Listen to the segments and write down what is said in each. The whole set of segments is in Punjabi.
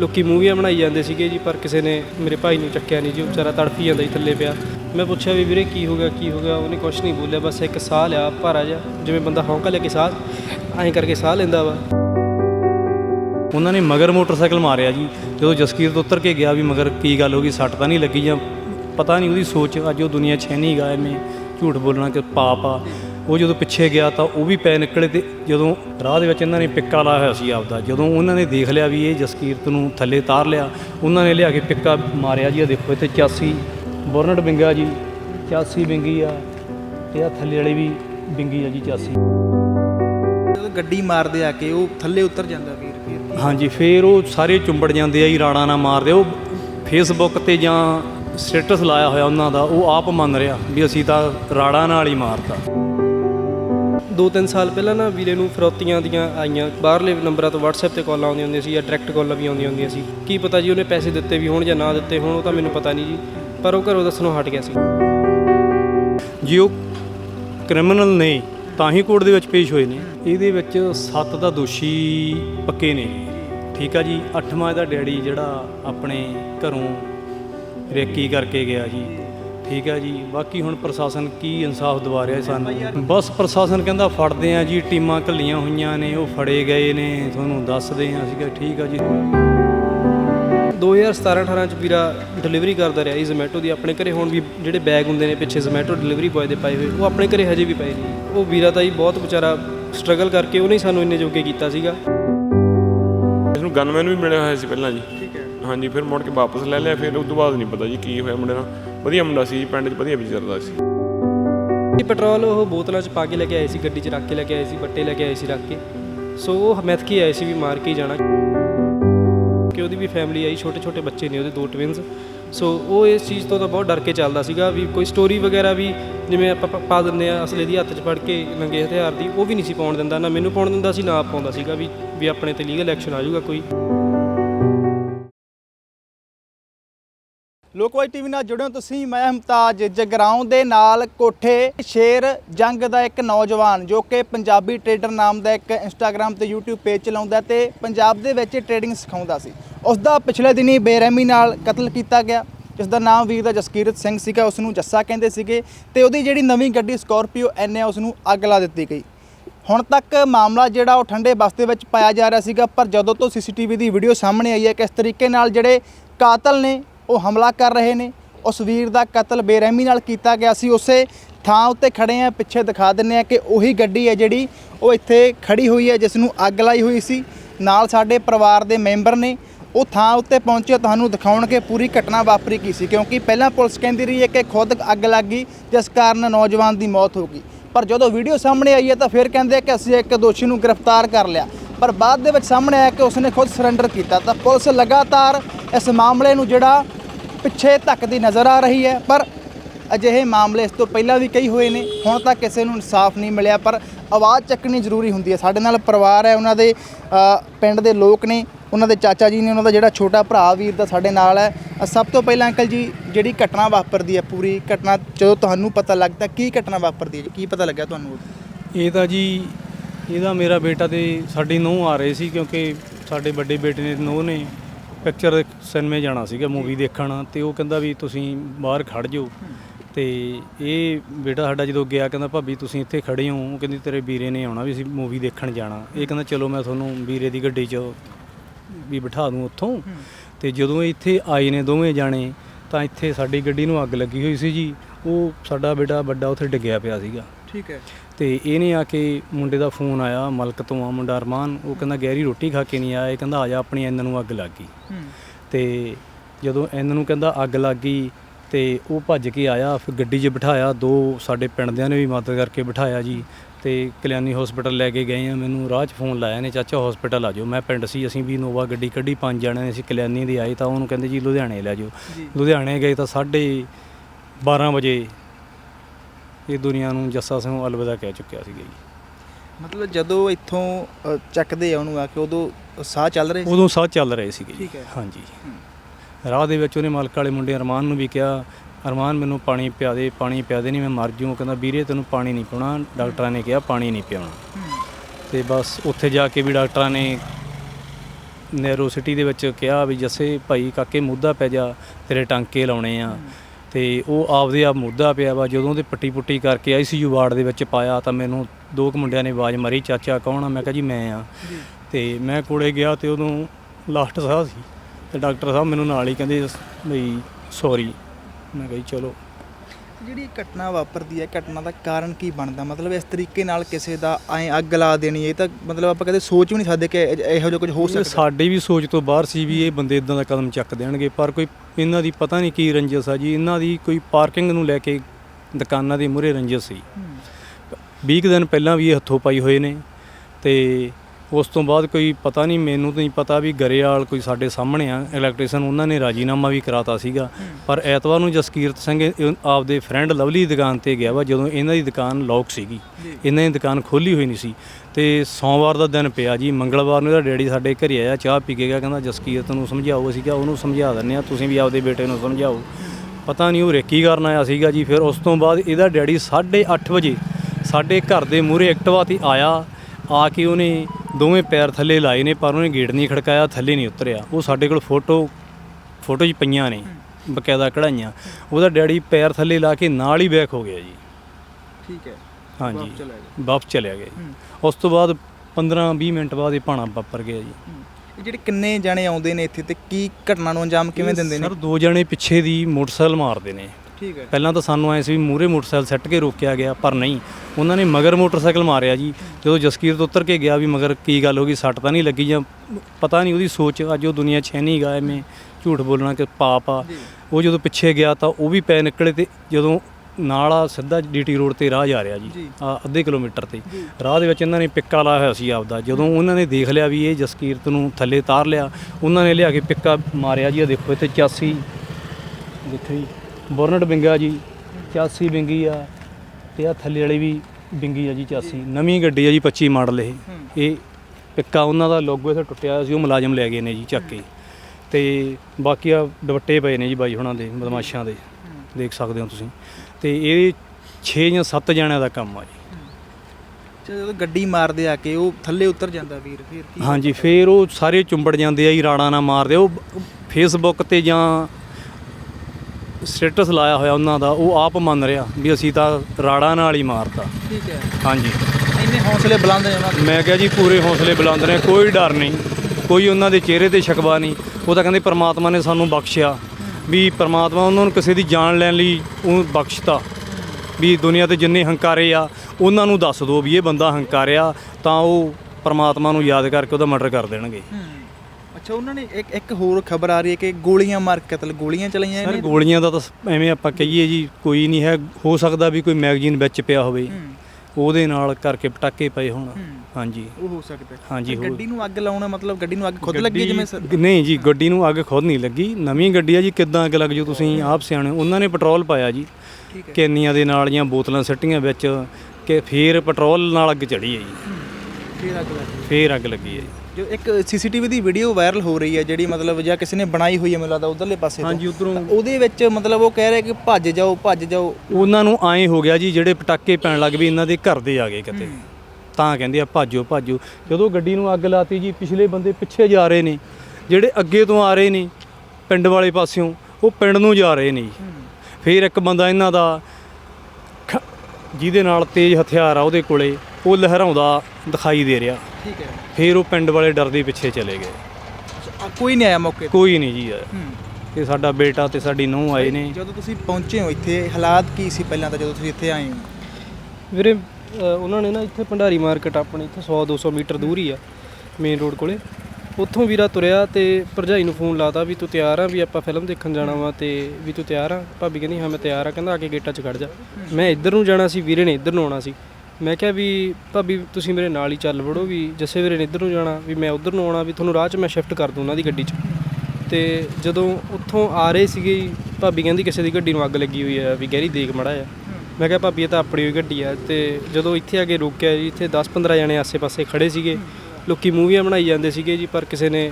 ਲੋਕੀ ਮੂਵੀਆਂ ਬਣਾਈ ਜਾਂਦੇ ਸੀਗੇ ਜੀ, ਪਰ ਕਿਸੇ ਨੇ ਮੇਰੇ ਭਾਈ ਨੂੰ ਚੱਕਿਆ ਨਹੀਂ ਜੀ, ਉਹ ਵਿਚਾਰਾ ਤੜਫੀ ਜਾਂਦਾ ਜੀ ਥੱਲੇ ਪਿਆ। ਮੈਂ ਪੁੱਛਿਆ ਵੀ ਵੀਰੇ ਕੀ ਹੋ ਗਿਆ, ਕੀ ਹੋ ਗਿਆ, ਉਹਨੇ ਕੁਝ ਨਹੀਂ ਬੋਲਿਆ, ਬਸ ਇੱਕ ਸਾਹ ਲਿਆ, ਭਾਰਾ ਜਿਹਾ, ਜਿਵੇਂ ਬੰਦਾ ਹੌਂਕਾ ਲੈ ਕੇ ਸਾਹ, ਐਂ ਕਰਕੇ ਸਾਹ ਲੈਂਦਾ ਵਾ। ਉਹਨਾਂ ਨੇ ਮਗਰ ਮੋਟਰਸਾਈਕਲ ਮਾਰਿਆ ਜੀ। ਜਦੋਂ ਜਸਕੀਰ ਤੋਂ ਉਤਰ ਕੇ ਗਿਆ ਵੀ ਮਗਰ ਕੀ ਗੱਲ ਹੋ ਗਈ, ਸੱਟ ਤਾਂ ਨਹੀਂ ਲੱਗੀ ਜਾਂ ਪਤਾ ਨਹੀਂ ਉਹਦੀ ਸੋਚ, ਅੱਜ ਉਹ ਦੁਨੀਆ 'ਚ ਹੈ ਨਹੀਂ ਗਾ, ਐਵੇਂ ਝੂਠ ਬੋਲਣਾ ਕਿ ਪਾਪ ਆ। ਉਹ ਜਦੋਂ ਪਿੱਛੇ ਗਿਆ ਤਾਂ ਉਹ ਵੀ ਪੈ ਨਿਕਲੇ ਤੇ ਜਦੋਂ ਰਾਹ ਦੇ ਵਿੱਚ ਇਹਨਾਂ ਨੇ ਪਿੱਕਾ ਲਾਇਆ ਹੋਇਆ ਸੀ ਆਪਦਾ ਜਦੋਂ ਉਹਨਾਂ ਨੇ ਦੇਖ ਲਿਆ ਵੀ ਇਹ ਜਸਕੀਰਤ ਨੂੰ ਥੱਲੇ ਤਾਰ ਲਿਆ ਉਹਨਾਂ ਨੇ ਲਿਆ ਕੇ ਪਿੱਕਾ ਮਾਰਿਆ ਜੀ ਆ ਦੇਖੋ ਇੱਥੇ 84 ਬੋਰਨਟ ਬਿੰਗਾ ਜੀ 84 ਬਿੰਗੀ ਆ ਤੇ ਆ ਥੱਲੇ ਵਾਲੀ ਵੀ ਬਿੰਗੀ ਆ ਜੀ 84 ਜਦੋਂ ਗੱਡੀ ਮਾਰਦੇ ਆ ਕੇ ਉਹ ਥੱਲੇ ਉਤਰ ਜਾਂਦਾ ਵੀਰ ਫਿਰ। ਹਾਂਜੀ ਫੇਰ ਉਹ ਸਾਰੇ ਚੁੰਬੜ ਜਾਂਦੇ ਆ ਜੀ ਰਾੜਾਂ ਨਾਲ ਮਾਰਦੇ ਉਹ ਫੇਸਬੁੱਕ ਤੇ ਜਾਂ ਸਟੇਟਸ ਲਾਇਆ ਹੋਇਆ ਉਹਨਾਂ ਦਾ ਉਹ ਆਪ ਮੰਨ ਰਿਹਾ ਵੀ ਅਸੀਂ ਤਾਂ ਰਾੜਾਂ ਨਾਲ ਹੀ ਮਾਰਤਾ। ਦੋ ਤਿੰਨ ਸਾਲ ਪਹਿਲਾਂ ਨਾ ਵੀਰੇ ਨੂੰ ਫਰੋਤੀਆਂ ਦੀਆਂ ਆਈਆਂ, ਬਾਹਰਲੇ ਨੰਬਰਾਂ ਤੋਂ WhatsApp ਤੇ ਕਾਲਾਂ ਆਉਂਦੀਆਂ ਹੁੰਦੀਆਂ ਸੀ ਜਾਂ ਡਾਇਰੈਕਟ ਕਾਲਾਂ ਵੀ ਆਉਂਦੀਆਂ ਹੁੰਦੀਆਂ ਸੀ। ਕੀ ਪਤਾ ਜੀ ਉਹਨੇ ਪੈਸੇ ਦਿੱਤੇ ਵੀ ਹੋਣ ਜਾਂ ਨਾ ਦਿੱਤੇ ਹੋਣ, ਉਹ ਤਾਂ ਮੈਨੂੰ ਪਤਾ ਨਹੀਂ ਜੀ, ਪਰ ਉਹ ਘਰੋਂ ਦੱਸਣੋਂ ਹਟ ਗਿਆ ਸੀ। ਜੇ, ਉਹ ਕ੍ਰਿਮੀਨਲ ਨੇ, ਤਾਂ ਹੀ ਕੋਰਟ ਦੇ ਵਿੱਚ ਪੇਸ਼ ਹੋਏ ਨੇ। ਇਹਦੇ ਵਿੱਚ ਸੱਤ ਦਾ ਦੋਸ਼ੀ ਪੱਕੇ ਨੇ। ਠੀਕ ਆ ਜੀ, ਅੱਠਵਾਂ ਇਹਦਾ ਡੈਡੀ ਜਿਹੜਾ ਆਪਣੇ ਘਰੋਂ ਰੇਕੀ ਕਰਕੇ ਗਿਆ ਜੀ। ਠੀਕ ਆ ਜੀ। ਬਾਕੀ ਹੁਣ ਪ੍ਰਸ਼ਾਸਨ ਕੀ ਇਨਸਾਫ ਦਵਾ ਰਿਹਾ ਸਾਨੂੰ? ਬਸ ਪ੍ਰਸ਼ਾਸਨ ਕਹਿੰਦਾ ਫੜਦੇ ਆ ਜੀ ਟੀਮਾਂ ਘੱਲੀਆਂ ਹੋਈਆਂ ਨੇ ਉਹ ਫੜੇ ਗਏ ਨੇ ਤੁਹਾਨੂੰ ਦੱਸਦੇ ਆ ਅਸੀਂ ਕਿਹਾ ਠੀਕ ਆ ਜੀ। 2017-18 ਚ ਵੀਰਾ ਡਿਲੀਵਰੀ ਕਰਦਾ ਰਿਹਾ ਜੀ ਜ਼ੋਮੈਟੋ ਦੀ। ਆਪਣੇ ਘਰੇ ਹੁਣ ਵੀ ਜਿਹੜੇ ਬੈਗ ਹੁੰਦੇ ਨੇ ਪਿੱਛੇ ਜ਼ੋਮੈਟੋ ਡਿਲੀਵਰੀ ਬॉय ਦੇ ਪਾਏ ਹੋਏ ਉਹ ਆਪਣੇ ਘਰੇ ਹਜੇ ਵੀ ਪਏ ਨੇ। ਉਹ ਵੀਰਾ ਤਾਂ ਜੀ ਬਹੁਤ ਵਿਚਾਰਾ ਸਟਰਗਲ ਕਰਕੇ ਉਹਨੇ ਹੀ ਸਾਨੂੰ ਇੰਨੇ ਜੋਗੇ ਕੀਤਾ ਸੀਗਾ। ਇਸ ਨੂੰ ਗਨਮੈਨ ਵੀ ਮਿਲਿਆ ਹੋਇਆ ਸੀ ਪਹਿਲਾਂ ਜੀ। ਠੀਕ ਹੈ। ਹਾਂਜੀ ਫਿਰ ਮੁੜ ਕੇ ਵਾਪਸ ਲੈ ਲਿਆ ਫਿਰ ਉਸ ਤੋਂ ਬਾਅਦ ਨਹੀਂ ਪਤਾ ਜੀ ਕੀ ਹੋਇਆ ਮੁੰਡੇ ਨਾਲ। ਵਧੀਆ ਮੁੰਡਾ ਸੀ ਪਿੰਡ 'ਚ ਵਧੀਆ ਵਿਚਰਦਾ ਸੀ। ਇਹ ਪੈਟਰੋਲ ਉਹ ਬੋਤਲਾਂ 'ਚ ਪਾ ਕੇ ਲੈ ਕੇ ਆਏ ਸੀ, ਗੱਡੀ 'ਚ ਰੱਖ ਕੇ ਲੈ ਕੇ ਆਏ ਸੀ ਬੱਟੇ ਲੈ ਕੇ ਆਏ ਸੀ, ਰੱਖ ਕੇ। ਸੋ ਉਹ ਮੈਥ ਕੀ ਆਏ ਸੀ ਵੀ ਮਾਰ ਕੇ ਜਾਣਾ। ਕਿ ਉਹਦੀ ਵੀ ਫੈਮਿਲੀ ਆਈ ਛੋਟੇ ਛੋਟੇ ਬੱਚੇ ਨੇ ਉਹਦੇ, ਦੋ ਟਵਿਨਸ ਸੋ ਉਹ ਇਸ ਚੀਜ਼ ਤੋਂ ਤਾਂ ਬਹੁਤ ਡਰ ਕੇ ਚੱਲਦਾ ਸੀਗਾ ਵੀ ਕੋਈ ਸਟੋਰੀ ਵਗੈਰਾ ਵੀ ਜਿਵੇਂ ਆਪਾਂ ਪਾ ਦਿੰਦੇ ਆ ਅਸਲੇ ਦੀ ਹੱਥ 'ਚ ਫੜ ਕੇ ਨੰਗੇ ਹਥਿਆਰ ਦੀ, ਉਹ ਵੀ ਨਹੀਂ ਸੀ ਪਾਉਣ ਦਿੰਦਾ, ਨਾ ਮੈਨੂੰ ਪਾਉਣ ਦਿੰਦਾ ਸੀ, ਨਾ ਆਪ ਪਾਉਂਦਾ ਸੀਗਾ ਵੀ ਵੀ ਆਪਣੇ ਤੇ ਲੀਗਲ ਐਕਸ਼ਨ ਆ ਜਾਊਗਾ ਕੋਈ। ਲੋਕਵਾਈ ਟੀਵੀ ਨਾਲ ਜੁੜੇ ਹੋ ਤੁਸੀਂ, ਮੈਂ ਹਮਤਾਜ ਜਗਰਾਉਂ ਦੇ ਨਾਲ ਕੋਠੇ ਸ਼ੇਰ ਜੰਗ ਦਾ ਇੱਕ ਨੌਜਵਾਨ ਜੋ ਕਿ ਪੰਜਾਬੀ ਟ੍ਰੇਡਰ ਨਾਮ ਦਾ ਇੱਕ ਇੰਸਟਾਗ੍ਰam ਤੇ YouTube ਪੇਜ ਚਲਾਉਂਦਾ ਤੇ ਪੰਜਾਬ ਦੇ ਵਿੱਚ ਟ੍ਰੇਡਿੰਗ ਸਿਖਾਉਂਦਾ ਸੀ। ਉਸ ਦਾ ਪਿਛਲੇ ਦਿਨੀ ਬੇਰਹਿਮੀ ਨਾਲ ਕਤਲ ਕੀਤਾ ਗਿਆ। ਜਿਸ ਦਾ ਨਾਮ ਵੀਰ ਦਾ ਜਸਕੀਰਤ ਸਿੰਘ ਸੀਗਾ ਉਸ ਨੂੰ ਜੱਸਾ ਕਹਿੰਦੇ ਸੀਗੇ ਤੇ ਉਹਦੀ ਜਿਹੜੀ ਨਵੀਂ ਗੱਡੀ ਸਕਾਰਪੀਓ ਐਨ ਹੈ ਉਸ ਨੂੰ ਅੱਗ ਲਾ ਦਿੱਤੀ ਗਈ। ਹੁਣ ਤੱਕ ਮਾਮਲਾ ਜਿਹੜਾ ਉਹ ਠੰਡੇ ਬਸਤੇ ਵਿੱਚ ਪਾਇਆ ਜਾ ਰਿਹਾ ਸੀਗਾ, ਪਰ ਜਦੋਂ ਤੋਂ ਸੀਸੀਟੀਵੀ ਦੀ ਵੀਡੀਓ ਸਾਹਮਣੇ ਆਈ ਹੈ ਕਿਸ ਤਰੀਕੇ ਨਾਲ ਜਿਹੜੇ ਕਾਤਲ ਨੇ ਉਹ ਹਮਲਾ ਕਰ ਰਹੇ ਨੇ। ਉਸ ਵੀਰ ਦਾ ਕਤਲ ਬੇਰਹਿਮੀ ਨਾਲ ਕੀਤਾ ਗਿਆ ਸੀ। ਉਸੇ ਥਾਂ ਉੱਤੇ ਖੜੇ ਆ। ਪਿੱਛੇ ਦਿਖਾ ਦਿੰਨੇ ਆ ਕਿ ਉਹੀ ਗੱਡੀ ਹੈ ਜਿਹੜੀ ਉਹ ਇੱਥੇ ਖੜੀ ਹੋਈ ਹੈ, ਜਿਸ ਨੂੰ ਅੱਗ ਲਾਈ ਹੋਈ ਸੀ। ਨਾਲ ਸਾਡੇ ਪਰਿਵਾਰ ਦੇ ਮੈਂਬਰ ਨੇ। ਉਹ ਥਾਂ ਉੱਤੇ ਪਹੁੰਚੇ। ਤੁਹਾਨੂੰ ਦਿਖਾਉਣਗੇ ਪੂਰੀ ਘਟਨਾ ਵਾਪਰੀ ਕੀ ਸੀ, ਕਿਉਂਕਿ ਪਹਿਲਾਂ ਪੁਲਿਸ ਕਹਿੰਦੀ ਰਹੀ ਹੈ ਕਿ ਖੁਦ ਅੱਗ ਲੱਗ ਗਈ, ਜਿਸ ਕਾਰਨ ਨੌਜਵਾਨ ਦੀ ਮੌਤ ਹੋ ਗਈ। ਪਰ ਜਦੋਂ ਵੀਡੀਓ ਸਾਹਮਣੇ ਆਈ ਹੈ ਤਾਂ ਫਿਰ ਕਹਿੰਦੇ ਕਿ ਅਸੀਂ ਇੱਕ ਦੋਸ਼ੀ ਨੂੰ ਗ੍ਰਿਫਤਾਰ ਕਰ ਲਿਆ। ਪਰ ਬਾਅਦ ਦੇ ਵਿੱਚ ਸਾਹਮਣੇ ਆਇਆ ਕਿ ਉਸਨੇ ਖੁਦ ਸਰੈਂਡਰ ਕੀਤਾ। ਤਾਂ ਪੁਲਿਸ ਲਗਾਤਾਰ ਇਸ ਮਾਮਲੇ ਨੂੰ ਜਿਹੜਾ ਪਿੱਛੇ ਧੱਕਦੀ ਨਜ਼ਰ ਆ ਰਹੀ ਹੈ, ਪਰ ਅਜਿਹੇ ਮਾਮਲੇ ਇਸ ਤੋਂ ਪਹਿਲਾਂ ਵੀ ਕਈ ਹੋਏ ਨੇ। ਹੁਣ ਤੱਕ ਕਿਸੇ ਨੂੰ ਇਨਸਾਫ ਨਹੀਂ ਮਿਲਿਆ, ਪਰ ਆਵਾਜ਼ ਚੱਕਣੀ ਜ਼ਰੂਰੀ ਹੁੰਦੀ ਹੈ। ਸਾਡੇ ਨਾਲ ਪਰਿਵਾਰ ਹੈ, ਉਹਨਾਂ ਦੇ ਪਿੰਡ ਦੇ ਲੋਕ ਨੇ, ਉਹਨਾਂ ਦੇ ਚਾਚਾ ਜੀ ਨੇ, ਉਹਨਾਂ ਦਾ ਜਿਹੜਾ ਛੋਟਾ ਭਰਾ ਵੀਰ ਦਾ ਸਾਡੇ ਨਾਲ ਹੈ। ਸਭ ਤੋਂ ਪਹਿਲਾਂ ਅੰਕਲ ਜੀ, ਜਿਹੜੀ ਘਟਨਾ ਵਾਪਰਦੀ ਹੈ ਪੂਰੀ, ਘਟਨਾ ਜਦੋਂ ਤੁਹਾਨੂੰ ਪਤਾ ਲੱਗਦਾ, ਕੀ ਘਟਨਾ ਵਾਪਰਦੀ ਹੈ ਜੀ? ਕੀ ਪਤਾ ਲੱਗਿਆ ਤੁਹਾਨੂੰ? ਇਹ ਤਾਂ ਜੀ, ਇਹਦਾ ਮੇਰਾ ਬੇਟਾ ਤੇ ਸਾਡੀ ਨੂੰਹ ਆ ਰਹੇ ਸੀ, ਕਿਉਂਕਿ ਸਾਡੇ ਵੱਡੇ ਬੇਟੇ ਨੇ ਨੂੰਹ ਨੇ। ਪਿਕਚਰ ਸਿਨੇਮੇ ਜਾਣਾ ਸੀਗਾ ਮੂਵੀ ਦੇਖਣ ਤੇ ਉਹ ਕਹਿੰਦਾ ਵੀ ਤੁਸੀਂ ਬਾਹਰ ਖੜ ਜਾਓ। ਤੇ ਇਹ ਬੇਟਾ ਸਾਡਾ ਜਦੋਂ ਗਿਆ ਕਹਿੰਦਾ ਭਾਬੀ ਤੁਸੀਂ ਇੱਥੇ ਖੜੇ ਹੋ। ਉਹ ਕਹਿੰਦੀ ਤੇਰੇ ਵੀਰੇ ਨੇ ਆਉਣਾ ਵੀ ਅਸੀਂ ਮੂਵੀ ਦੇਖਣ ਜਾਣਾ। ਇਹ ਕਹਿੰਦਾ ਚਲੋ ਮੈਂ ਤੁਹਾਨੂੰ ਵੀਰੇ ਦੀ ਗੱਡੀ 'ਚ ਵੀ ਬਿਠਾ ਦੂੰ ਉੱਥੋਂ। ਤੇ ਜਦੋਂ ਇਹ ਇੱਥੇ ਆਏ ਨੇ ਦੋਵੇਂ ਜਾਣੇ ਤਾਂ ਇੱਥੇ ਸਾਡੀ ਗੱਡੀ ਨੂੰ ਅੱਗ ਲੱਗੀ ਹੋਈ ਸੀ ਜੀ। ਉਹ ਸਾਡਾ ਬੇਟਾ ਵੱਡਾ ਉੱਥੇ ਡਿੱਗਿਆ ਪਿਆ ਸੀਗਾ। ਠੀਕ ਹੈ। ਤੇ ਇਹਨੇ ਆ ਕੇ ਮੁੰਡੇ ਦਾ ਫੋਨ ਆਇਆ ਮਲਕ ਤੋਂ ਆ ਮੁੰਡਾ ਅਰਮਾਨ ਉਹ ਕਹਿੰਦਾ ਗੈਰੀ ਰੋਟੀ ਖਾ ਕੇ ਨਹੀਂ ਆਇਆ ਇਹ ਕਹਿੰਦਾ ਆ ਜਾ ਆਪਣੀ ਐਨ ਨੂੰ ਅੱਗ ਲੱਗ ਗਈ। ਤੇ ਜਦੋਂ ਐਨ ਨੂੰ ਕਹਿੰਦਾ ਅੱਗ ਲੱਗ ਗਈ ਤੇ ਉਹ ਭੱਜ ਕੇ ਆਇਆ ਫਿਰ ਗੱਡੀ 'ਚ ਬਿਠਾਇਆ ਦੋ ਸਾਡੇ ਪਿੰਡ ਦਿਆਂ ਨੇ ਵੀ ਮਦਦ ਕਰਕੇ ਬਿਠਾਇਆ ਜੀ ਤੇ ਕਲਿਆਣੀ ਹਸਪੀਟਲ ਲੈ ਕੇ ਗਏ ਆ ਮੈਨੂੰ ਰਾਹ 'ਚ ਫੋਨ ਲਾਇਆ ਨੇ ਚਾਚਾ ਹਸਪੀਟਲ ਆ ਜਾਓ ਮੈਂ ਪਿੰਡ ਸੀ ਅਸੀਂ ਵੀ ਨੋਵਾ ਗੱਡੀ ਕੱਢੀ ਪੰਜ ਜਣੇ ਨੇ ਅਸੀਂ ਕਲਿਆਣੀ ਦੇ ਆਏ ਤਾਂ ਉਹਨੂੰ ਕਹਿੰਦੇ ਜੀ ਲੁਧਿਆਣੇ ਲੈ ਜਾਓ। ਲੁਧਿਆਣੇ ਗਏ ਤਾਂ ਸਾਢੇ 12 ਵਜੇ ਇਹ ਦੁਨੀਆ ਨੂੰ ਜੱਸਾ ਸਿੰਘ ਅਲਵਿਦਾ ਕਹਿ ਚੁੱਕਿਆ ਸੀਗਾ ਜੀ। ਮਤਲਬ ਜਦੋਂ ਇੱਥੋਂ ਅ, ਚੱਕਦੇ ਆ ਉਹਨੂੰ ਆ ਕੇ ਉਦੋਂ ਸਾਹ ਚੱਲ ਰਹੇ ਸੀ? ਉਦੋਂ ਸਾਹ ਚੱਲ ਰਹੇ ਸੀਗੇ ਜੀ। ਠੀਕ ਹੈ। ਹਾਂਜੀ। ਰਾਹ ਦੇ ਵਿੱਚ ਉਹਨੇ ਮਲਕ ਵਾਲੇ ਮੁੰਡੇ ਅਰਮਾਨ ਨੂੰ ਵੀ ਕਿਹਾ ਅਰਮਾਨ ਮੈਨੂੰ ਪਾਣੀ ਪਿਆ ਦੇ ਪਾਣੀ ਪਿਆ ਦੇ ਨਹੀਂ ਮੈਂ ਮਰ ਜੂ। ਕਹਿੰਦਾ ਵੀਰੇ ਤੈਨੂੰ ਪਾਣੀ ਨਹੀਂ ਪਿਉਣਾ। ਡਾਕਟਰਾਂ ਨੇ ਕਿਹਾ ਪਾਣੀ ਨਹੀਂ ਪਿਉਣਾ। ਤੇ ਬਸ ਉੱਥੇ ਜਾ ਕੇ ਵੀ ਡਾਕਟਰਾਂ ਨੇ ਨੈਰੋ ਸਿਟੀ ਦੇ ਵਿੱਚ ਕਿਹਾ ਵੀ ਜੱਸੇ ਭਾਈ ਕਾਕੇ ਮੁੱਦਾ ਪੈ ਜਾ ਤੇਰੇ ਟਾਂਕੇ ਲਾਉਣੇ ਆ। ਤੇ ਉਹ ਆਪਦੇ ਆਪ ਮੁੱਦਾ ਪਿਆ ਵਾ ਜਦੋਂ ਉਹਦੇ ਪੱਟੀ ਪੁੱਟੀ ਕਰਕੇ ਆਈਸੀਯੂ ਵਾਰਡ ਦੇ ਵਿੱਚ ਪਾਇਆ ਤਾਂ ਮੈਨੂੰ ਦੋ ਕੁ ਮੁੰਡਿਆਂ ਨੇ ਆਵਾਜ਼ ਮਾਰੀ ਚਾਚਾ ਕੌਣ ਆ? ਮੈਂ ਕਿਹਾ ਜੀ ਮੈਂ ਆ। ਤੇ ਮੈਂ ਕੋਲੇ ਗਿਆ ਤੇ ਉਦੋਂ ਲਾਸਟ ਸਾਹ ਸੀ ਤੇ ਡਾਕਟਰ ਸਾਹਿਬ ਮੈਨੂੰ ਨਾਲ ਹੀ ਕਹਿੰਦੇ ਬਈ ਸੌਰੀ ਮੈਂ ਕਿਹਾ ਜੀ ਚਲੋ। ਜਿਹੜੀ ਘਟਨਾ ਵਾਪਰਦੀ ਹੈ ਘਟਨਾ ਦਾ ਕਾਰਨ ਕੀ ਬਣਦਾ? ਮਤਲਬ ਇਸ ਤਰੀਕੇ ਨਾਲ ਕਿਸੇ ਦਾ ਐ ਅੱਗ ਲਾ ਦੇਣੀ ਇਹ ਤਾਂ ਮਤਲਬ ਆਪਾਂ ਕਦੇ ਸੋਚ ਵੀ ਨਹੀਂ ਸਕਦੇ ਕਿ ਇਹ- ਇਹੋ ਜਿਹਾ ਕੁਝ ਹੋ ਸਕਦਾ। ਸਾਡੀ ਵੀ ਸੋਚ ਤੋਂ ਬਾਹਰ ਸੀ ਵੀ ਇਹ ਬੰਦੇ ਇਦਾਂ ਦਾ ਕਦਮ ਚੱਕ ਦੇਣਗੇ ਪਰ ਕੋਈ ਇਹਨਾਂ ਦੀ ਪਤਾ ਨਹੀਂ ਕੀ ਰੰਜਿਸ਼ ਆ ਜੀ। ਇਹਨਾਂ ਦੀ ਕੋਈ ਪਾਰਕਿੰਗ ਨੂੰ ਲੈ ਕੇ ਦੁਕਾਨਾਂ ਦੇ ਮੂਹਰੇ ਰੰਜਿਸ਼ ਸੀ। 20 ਕੁ ਦਿਨ ਪਹਿਲਾਂ ਵੀ ਇਹ ਹੱਥੋਂ ਪਾਈ ਹੋਏ ਨੇ ਤੇ ਉਸ ਤੋਂ ਬਾਅਦ ਕੋਈ ਪਤਾ ਨਹੀਂ ਮੈਨੂੰ ਤਾਂ ਨਹੀਂ ਪਤਾ ਵੀ ਗਰੇਵਾਲ ਕੋਈ ਸਾਡੇ ਸਾਹਮਣੇ ਆ। ਇਲੈਕਟ੍ਰੀਸ਼ੀਅਨ ਉਹਨਾਂ ਨੇ ਰਾਜੀਨਾਮਾ ਵੀ ਕਰਾਤਾ ਸੀਗਾ। ਪਰ ਐਤਵਾਰ ਨੂੰ ਜਸਕੀਰਤ ਸਿੰਘ ਇਹ ਆਪਦੇ ਫਰੈਂਡ ਲਵਲੀ ਦੀ ਦੁਕਾਨ ਤੇ ਗਿਆ ਵਾ ਜਦੋਂ ਇਹਨਾਂ ਦੀ ਦੁਕਾਨ ਲੌਕ ਸੀਗੀ। ਇਹਨਾਂ ਦੀ ਦੁਕਾਨ ਖੋਲੀ ਹੋਈ ਨਹੀਂ ਸੀ। ਤੇ ਸੋਮਵਾਰ ਦਾ ਦਿਨ ਪਿਆ ਜੀ। ਮੰਗਲਵਾਰ ਨੂੰ ਇਹਦਾ ਡੈਡੀ ਸਾਡੇ ਘਰੇ ਆਇਆ ਚਾਹ ਪੀ ਕੇ ਗਿਆ ਕਹਿੰਦਾ ਜਸਕੀਰਤ ਨੂੰ ਸਮਝਾਓ ਅਸੀਂ ਕਿਹਾ ਉਹਨੂੰ ਸਮਝਾ ਦਿੰਦੇ ਆ ਤੁਸੀਂ ਵੀ ਆਪਦੇ ਬੇਟੇ ਨੂੰ ਸਮਝਾਓ। ਪਤਾ ਨਹੀਂ ਉਹ ਰੇਕੀ ਕਰਨ ਆਇਆ ਸੀਗਾ ਜੀ। ਫਿਰ ਉਸ ਤੋਂ ਬਾਅਦ ਇਹਦਾ ਡੈਡੀ 8:30 ਵਜੇ ਸਾਡੇ ਘਰ ਦੇ ਮੂਹਰੇ ਐਕਟਿਵਾ ਤੇ ਆਇਆ। ਆ ਕੇ ਉਹਨੇ ਦੋਵੇਂ ਪੈਰ ਥੱਲੇ ਲਾਏ ਨੇ ਪਰ ਉਹਨੇ ਗੇਟ ਨਹੀਂ ਖੜਕਾਇਆ ਥੱਲੇ ਨਹੀਂ ਉਤਰਿਆ। ਉਹ ਸਾਡੇ ਕੋਲ ਫੋਟੋ ਫੋਟੋ 'ਚ ਪਈਆਂ ਨੇ ਬਕਾਇਦਾ ਕਢਾਈਆਂ। ਉਹਦਾ ਡੈਡੀ ਪੈਰ ਥੱਲੇ ਲਾ ਕੇ ਨਾਲ ਹੀ ਬੈਕ ਹੋ ਗਿਆ ਜੀ। ਠੀਕ ਹੈ। ਹਾਂਜੀ। ਵਾਪਸ ਚਲਿਆ ਗਿਆ ਜੀ। ਉਸ ਤੋਂ ਬਾਅਦ 15-20 ਮਿੰਟ ਬਾਅਦ ਇਹ ਭਾਣਾ ਵਾਪਰ ਗਿਆ ਜੀ। ਇਹ ਜਿਹੜੇ ਕਿੰਨੇ ਜਾਣੇ ਆਉਂਦੇ ਨੇ ਇੱਥੇ ਤੇ ਕੀ ਘਟਨਾ ਨੂੰ ਅੰਜਾਮ ਕਿਵੇਂ ਦਿੰਦੇ ਨੇ? ਸਰ ਦੋ ਜਣੇ ਪਿੱਛੇ ਦੀ ਮੋਟਰਸਾਈਕਲ ਮਾਰਦੇ ਨੇ। ਠੀਕ ਹੈ ਪਹਿਲਾਂ ਤਾਂ ਸਾਨੂੰ ਐ ਸੀ ਮੂਰੇ ਮੋਟਰਸਾਈਕਲ ਸੱਟ ਕੇ ਰੋਕਿਆ ਗਿਆ ਪਰ ਨਹੀਂ। ਉਹਨਾਂ ਨੇ ਮਗਰ ਮੋਟਰਸਾਈਕਲ ਮਾਰਿਆ ਜੀ। ਜਦੋਂ ਜਸਕੀਰ ਤੋਂ ਉਤਰ ਕੇ ਗਿਆ ਵੀ ਮਗਰ ਕੀ ਗੱਲ ਹੋ ਗਈ ਸੱਟ ਤਾਂ ਨਹੀਂ ਲੱਗੀ ਜਾਂ ਪਤਾ ਨਹੀਂ ਉਹਦੀ ਸੋਚ ਅੱਜ ਉਹ ਦੁਨੀਆ 'ਚ ਹੈ ਨਹੀਂ ਗਾ ਐਵੇਂ ਝੂਠ ਬੋਲਣਾ ਕਿ ਪਾਪ ਆ। ਉਹ ਜਦੋਂ ਪਿੱਛੇ ਗਿਆ ਤਾਂ ਉਹ ਵੀ ਪੈ ਨਿਕਲੇ ਤੇ ਜਦੋਂ ਨਾਲ ਆ ਸਿੱਧਾ ਡੀਟੀ ਰੋਡ ਤੇ ਰਾਹ ਜਾ ਰਿਹਾ ਜੀ ਜੀ। ਆ ਅੱਧੇ ਕਿਲੋਮੀਟਰ ਤੇ। ਰਾਹ ਦੇ ਵਿੱਚ ਇਹਨਾਂ ਨੇ ਪਿੱਕਾ ਲਾਇਆ ਹੋਇਆ ਸੀ ਆਪਦਾ। ਜਦੋਂ ਉਹਨਾਂ ਨੇ ਦੇਖ ਲਿਆ ਵੀ ਇਹ ਜਸਕੀਰਤ ਨੂੰ ਥੱਲੇ ਤਾਰ ਲਿਆ ਉਹਨਾਂ ਨੇ ਲਿਆ ਕੇ ਪਿੱਕਾ ਮਾਰਿਆ ਜੀ ਆ ਦੇਖੋ ਇੱਥੇ 84 ਦੇਖੋ ਜੀ। ਬੋਰਨਟ ਬਿੰਗਾ ਜੀ 84 ਬਿੰਗੀ ਆ ਤੇ ਆ ਥੱਲੇ ਵਾਲੀ ਵੀ ਬਿੰਗੀ ਆ ਜੀ 84 ਨਵੀਂ ਗੱਡੀ ਆ ਜੀ 25 ਮਾਡਲ ਇਹ। ਇਹ ਪਿੱਕਾ ਉਹਨਾਂ ਦਾ ਲੋਗੋ ਇੱਥੇ ਟੁੱਟਿਆ ਹੋਇਆ ਸੀ ਉਹ ਮੁਲਾਜ਼ਮ ਲੈ ਗਏ ਨੇ ਜੀ ਚੱਕ ਕੇ। ਤੇ ਬਾਕੀ ਆ ਦੁਪੱਟੇ ਪਏ ਨੇ ਜੀ ਬਾਈ ਹੁਣਾਂ ਦੇ ਬਦਮਾਸ਼ਾਂ ਦੇ। ਦੇਖ ਸਕਦੇ ਹੋ ਤੁਸੀਂ। ਤੇ ਇਹ 6 ਜਾਂ 7 ਜਣਿਆਂ ਦਾ ਕੰਮ ਆ ਜੀ। ਜਦੋਂ ਗੱਡੀ ਮਾਰਦੇ ਆ ਕੇ ਉਹ ਥੱਲੇ ਉਤਰ ਜਾਂਦਾ ਵੀਰ ਫਿਰ ਕੀ ਹਾਂਜੀ ਫੇਰ ਉਹ ਸਾਰੇ ਚੁੰਬੜ ਜਾਂਦੇ ਆ ਜੀ ਰਾੜਾ ਨਾ ਮਾਰਦੇ ਉਹ ਫੇਸਬੁੱਕ ਤੇ ਜਾਂ ਸਟੇਟਸ ਲਾਇਆ ਹੋਇਆ ਉਹਨਾਂ ਦਾ ਉਹ ਆਪ ਮੰਨ ਰਿਹਾ ਵੀ ਅਸੀਂ ਤਾਂ ਰਾੜਾ ਨਾਲ ਹੀ ਮਾਰਤਾ। ਠੀਕ ਹੈ। ਹਾਂਜੀ। ਇੰਨੇ ਹੌਸਲੇ ਬੁਲੰਦ ਨੇ ਉਹਨਾਂ ਦੇ? ਮੈਂ ਕਿਹਾ ਜੀ ਪੂਰੇ ਹੌਸਲੇ ਬੁਲੰਦ ਨੇ ਕੋਈ ਡਰ ਨਹੀਂ ਕੋਈ ਉਹਨਾਂ ਦੇ ਚਿਹਰੇ ਤੇ ਸ਼ਿਕਵਾ ਨਹੀਂ। ਉਹ ਤਾਂ ਕਹਿੰਦੇ ਪ੍ਰਮਾਤਮਾ ਨੇ ਸਾਨੂੰ ਬਖਸ਼ਿਆ ਵੀ ਪ੍ਰਮਾਤਮਾ ਉਹਨਾਂ ਨੂੰ ਕਿਸੇ ਦੀ ਜਾਨ ਲੈਣ ਲਈ ਉਹ ਬਖਸ਼ਤਾ। ਵੀ ਦੁਨੀਆ ਤੇ ਜਿੰਨੇ ਹੰਕਾਰੇ ਆ ਉਹਨਾਂ ਨੂੰ ਦੱਸ ਦਿਓ ਵੀ ਇਹ ਬੰਦਾ ਹੰਕਾਰਿਆ ਤਾਂ ਉਹ ਪ੍ਰਮਾਤਮਾ ਨੂੰ ਯਾਦ ਕਰਕੇ ਉਹਦਾ ਮਰਡਰ ਕਰ ਦੇਣਗੇ। ਅੱਛਾ ਉਹਨਾਂ ਨੇ ਇੱਕ ਇੱਕ ਹੋਰ ਖਬਰ ਆ ਰਹੀ ਹੈ ਕਿ ਗੋਲੀਆਂ ਮਾਰ ਕੇ ਕਤਲ ਗੋਲੀਆਂ ਚਲਾਈਆਂ ਸਰ ਗੋਲੀਆਂ ਦਾ ਤਾਂ ਐਵੇਂ ਆਪਾਂ ਕਹੀਏ ਜੀ ਕੋਈ ਨਹੀਂ ਹੈ। ਹੋ ਸਕਦਾ ਵੀ ਕੋਈ ਮੈਗਜ਼ੀਨ ਵਿੱਚ ਪਿਆ ਹੋਵੇ। ਉਹਦੇ ਨਾਲ ਕਰਕੇ ਪਟਾਕੇ ਪਏ ਹੋਣ। ਹਾਂਜੀ। ਉਹ ਹੋ ਸਕਦਾ। ਹਾਂਜੀ, ਹੋ- ਗੱਡੀ ਨੂੰ ਅੱਗ ਲਾਉਣਾ ਮਤਲਬ ਗੱਡੀ ਨੂੰ ਅੱਗ ਖੁਦ ਲੱਗੀ ਜਿਵੇਂ ਸ- ਗੱਡੀ- ਨਹੀਂ ਜੀ ਗੱਡੀ ਨੂੰ ਅੱਗ ਖੁਦ ਨਹੀਂ ਲੱਗੀ। ਨਵੀਂ ਗੱਡੀ ਆ ਜੀ ਕਿੱਦਾਂ ਅੱਗ ਲੱਗ ਜੂ ਤੁਸੀਂ ਆਪ ਸਿਆਣੇ। ਉਹਨਾਂ ਨੇ ਪੈਟਰੋਲ ਪਾਇਆ ਜੀ। ਕੈਨੀਆਂ ਦੇ ਨਾਲ ਜਾਂ ਬੋਤਲਾਂ ਸੱਟੀਆਂ ਵਿੱਚ ਕਿ ਫੇਰ ਪੈਟਰੋਲ ਨਾਲ ਅੱਗ ਚੜੀ ਹੈ ਜੀ। ਫਿਰ ਅੱਗ ਲੱਗੀ। ਫੇਰ ਅੱਗ ਲੱਗੀ ਹੈ ਜੀ। ਜੋ ਇੱਕ ਸੀਸੀਟੀਵੀ ਦੀ ਵੀਡੀਓ ਵਾਇਰਲ ਹੋ ਰਹੀ ਹੈ ਜਿਹੜੀ ਮਤਲਬ ਜਾਂ ਕਿਸੇ ਨੇ ਬਣਾਈ ਹੋਈ ਹੈ ਮੈਨੂੰ ਲੱਗਦਾ ਉਧਰਲੇ ਪਾਸੇ ਤੋਂ। ਹਾਂਜੀ ਉਧਰੋਂ। ਤਾਂ ਉਹਦੇ ਵਿੱਚ ਮਤਲਬ ਉਹ ਕਹਿ ਰਿਹਾ ਕਿ ਭੱਜ ਜਾਓ ਭੱਜ ਜਾਓ। ਉਹਨਾਂ ਨੂੰ ਐਂ ਹੋ ਗਿਆ ਜੀ ਜਿਹੜੇ ਪਟਾਕੇ ਪੈਣ ਲੱਗ ਵੀ ਇਹਨਾਂ ਦੇ ਘਰ ਦੇ ਆ ਗਏ ਕਿਤੇ। ਤਾਂ ਕਹਿੰਦੇ ਆ ਭਾਜੋ ਭਾਜੋ। ਜਦੋਂ ਗੱਡੀ ਨੂੰ ਅੱਗ ਲਾਤੀ ਜੀ ਪਿਛਲੇ ਬੰਦੇ ਪਿੱਛੇ ਜਾ ਰਹੇ ਨੇ ਜਿਹੜੇ ਅੱਗੇ ਤੋਂ ਆ ਰਹੇ ਨੇ ਪਿੰਡ ਵਾਲੇ ਪਾਸਿਓਂ ਉਹ ਪਿੰਡ ਨੂੰ ਜਾ ਰਹੇ ਨੇ ਜੀ। ਫਿਰ ਇੱਕ ਬੰਦਾ ਇਹਨਾਂ ਦਾ ਖ- ਜਿਹਦੇ ਨਾਲ ਤੇਜ਼ ਹਥਿਆਰ ਆ ਉਹਦੇ ਕੋਲੇ ਉਹ ਲਹਿਰਾਉਂਦਾ ਦਿਖਾਈ ਦੇ ਰਿਹਾ। ਠੀਕ ਹੈ। ਫਿਰ ਉਹ ਪਿੰਡ ਵਾਲੇ ਡਰਦੇ ਪਿੱਛੇ ਚਲੇ ਗਏ। ਕੋਈ ਨਹੀਂ ਆਇਆ ਮੌਕੇ ਤੇ? ਕੋਈ ਨਹੀਂ ਜੀ ਆਇਆ। ਤੇ ਸਾਡਾ ਬੇਟਾ ਤੇ ਸਾਡੀ ਨੂੰਹ ਆਏ ਨੇ। ਜਦੋਂ ਤੁਸੀਂ ਪਹੁੰਚੇ ਹੋ ਇੱਥੇ ਹਾਲਾਤ ਕੀ ਸੀ ਪਹਿਲਾਂ ਤਾਂ ਜਦੋਂ ਤੁਸੀਂ ਇੱਥੇ ਆਏ ਹੋ? ਵੀਰੇ ਅ, ਉਹਨਾਂ ਨੇ ਨਾ ਇੱਥੇ ਭੰਡਾਰੀ ਮਾਰਕੀਟ ਆਪਣੇ ਇੱਥੇ 100 200 ਮੀਟਰ ਦੂਰ ਹੀ ਆ ਮੇਨ ਰੋਡ ਕੋਲੇ। ਉੱਥੋਂ ਵੀਰਾ ਤੁਰਿਆ ਤੇ ਭਰਜਾਈ ਨੂੰ ਫੋਨ ਲਾਤਾ ਵੀ ਤੂੰ ਤਿਆਰ ਆ ਵੀ ਆਪਾਂ ਫਿਲਮ ਦੇਖਣ ਜਾਣਾ ਵਾ ਤੇ ਵੀ ਤੂੰ ਤਿਆਰ ਆ। ਭਾਬੀ ਕਹਿੰਦੀ ਹਾਂ ਮੈਂ ਤਿਆਰ ਆ। ਕਹਿੰਦਾ ਆ ਕੇ ਗੇਟਾਂ 'ਚ ਖੜ ਜਾ। ਮੈਂ ਇੱਧਰ ਨੂੰ ਜਾਣਾ ਸੀ ਵੀਰੇ ਨੇ ਇੱਧਰ ਨੂੰ ਆਉਣਾ ਸੀ। ਮੈਂ ਕਿਹਾ ਵੀ ਭਾਬੀ, ਤੁਸੀਂ ਮੇਰੇ ਨਾਲ ਹੀ ਚੱਲ ਵੜੋ ਵੀ, ਜੱਸੇ ਵੀਰੇ ਨੇ ਇੱਧਰ ਨੂੰ ਜਾਣਾ, ਵੀ ਮੈਂ ਉੱਧਰ ਨੂੰ ਆਉਣਾ, ਵੀ ਤੁਹਾਨੂੰ ਰਾਹ 'ਚ ਮੈਂ ਸ਼ਿਫਟ ਕਰ ਦੂੰ ਉਹਨਾਂ ਦੀ ਗੱਡੀ 'ਚ। ਤੇ ਜਦੋਂ ਉੱਥੋਂ ਆ ਰਹੇ ਸੀਗੇ ਭਾਬੀ ਕਹਿੰਦੀ ਕਿਸੇ ਦੀ ਗੱਡੀ ਨੂੰ ਅੱਗ ਲੱਗੀ ਹੋਈ ਹੈ ਵੀ ਗਹਿਰੀ ਦੇਖ ਮੜਾ ਆ ਮੈਂ ਕਿਹਾ, ਭਾਬੀ, ਇਹ ਤਾਂ ਆਪਣੀ ਹੋਈ ਗੱਡੀ ਆ। ਤੇ ਜਦੋਂ ਇੱਥੇ ਆ ਕੇ ਰੋਕਿਆ ਜੀ, ਇੱਥੇ 10-15 ਜਣੇ ਆਸੇ-ਪਾਸੇ ਖੜੇ ਸੀਗੇ। ਲੋਕੀ ਮੂਵੀਆਂ ਬਣਾਈ ਜਾਂਦੇ ਸੀਗੇ ਜੀ, ਪਰ ਕਿਸੇ ਨੇ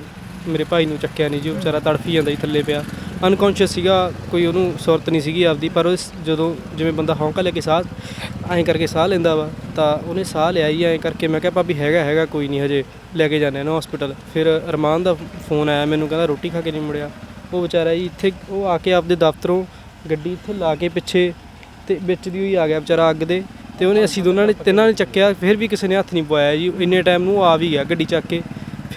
ਮੇਰੇ ਭਾਈ ਨੂੰ ਚੱਕਿਆ ਨਹੀਂ ਜੀ, ਉਹ ਵਿਚਾਰਾ ਤੜਫੀ ਜਾਂਦਾ ਜੀ ਥੱਲੇ ਪਿਆ। ਅਨਕੌਂਸ਼ੀਅਸ ਸੀਗਾ, ਕੋਈ ਉਹਨੂੰ ਸੁਰਤ ਨਹੀਂ ਸੀਗੀ ਆਪਦੀ, ਪਰ ਉਸ ਜਦੋਂ ਜਿਵੇਂ ਬੰਦਾ ਹੌਂਕਾ ਲੈ ਕੇ ਸਾਹ, ਐਂ ਕਰਕੇ ਸਾਹ ਲੈਂਦਾ ਵਾ, ਤਾਂ ਉਹਨੇ ਸਾਹ ਲਿਆ ਹੀ ਐਂ ਕਰਕੇ ਮੈਂ ਕਿਹਾ, ਭਾਬੀ ਹੈਗਾ ਹੈਗਾ, ਕੋਈ ਨਹੀਂ, ਹਜੇ ਲੈ ਕੇ ਜਾਂਦੇ ਇਹਨੂੰ ਹਸਪੀਟਲ ਫਿਰ ਅਰਮਾਨ ਦਾ ਫੋਨ ਆਇਆ ਮੈਨੂੰ, ਕਹਿੰਦਾ, ਰੋਟੀ ਖਾ ਕੇ ਨਹੀਂ ਮੁੜਿਆ। ਉਹ ਵਿਚਾਰਾ ਜੀ ਇੱਥੇ, ਉਹ ਆ ਕੇ ਆਪਦੇ ਦਫ਼ਤਰੋਂ ਗੱਡੀ ਇੱਥੇ ਲਾ ਕੇ ਪਿੱਛੇ ਤੇ ਵਿੱਚ ਦੀ ਹੋਈ ਆ ਗਿਆ ਵਿਚਾਰਾ ਅੱਗ ਦੇ, ਤੇ ਉਹਨੇ ਅਸੀਂ ਦੋਨਾਂ ਨੇ, ਤਿੰਨਾਂ ਨੇ ਚੱਕਿਆ, ਫਿਰ ਵੀ ਕਿਸੇ ਨੇ ਹੱਥ ਨਹੀਂ ਪਵਾਇਆ ਜੀ। ਇੰਨੇ ਟਾਈਮ ਨੂੰ ਉਹ ਆ ਵੀ ਗਿਆ ਗੱਡੀ ਚੱਕ ਕੇ।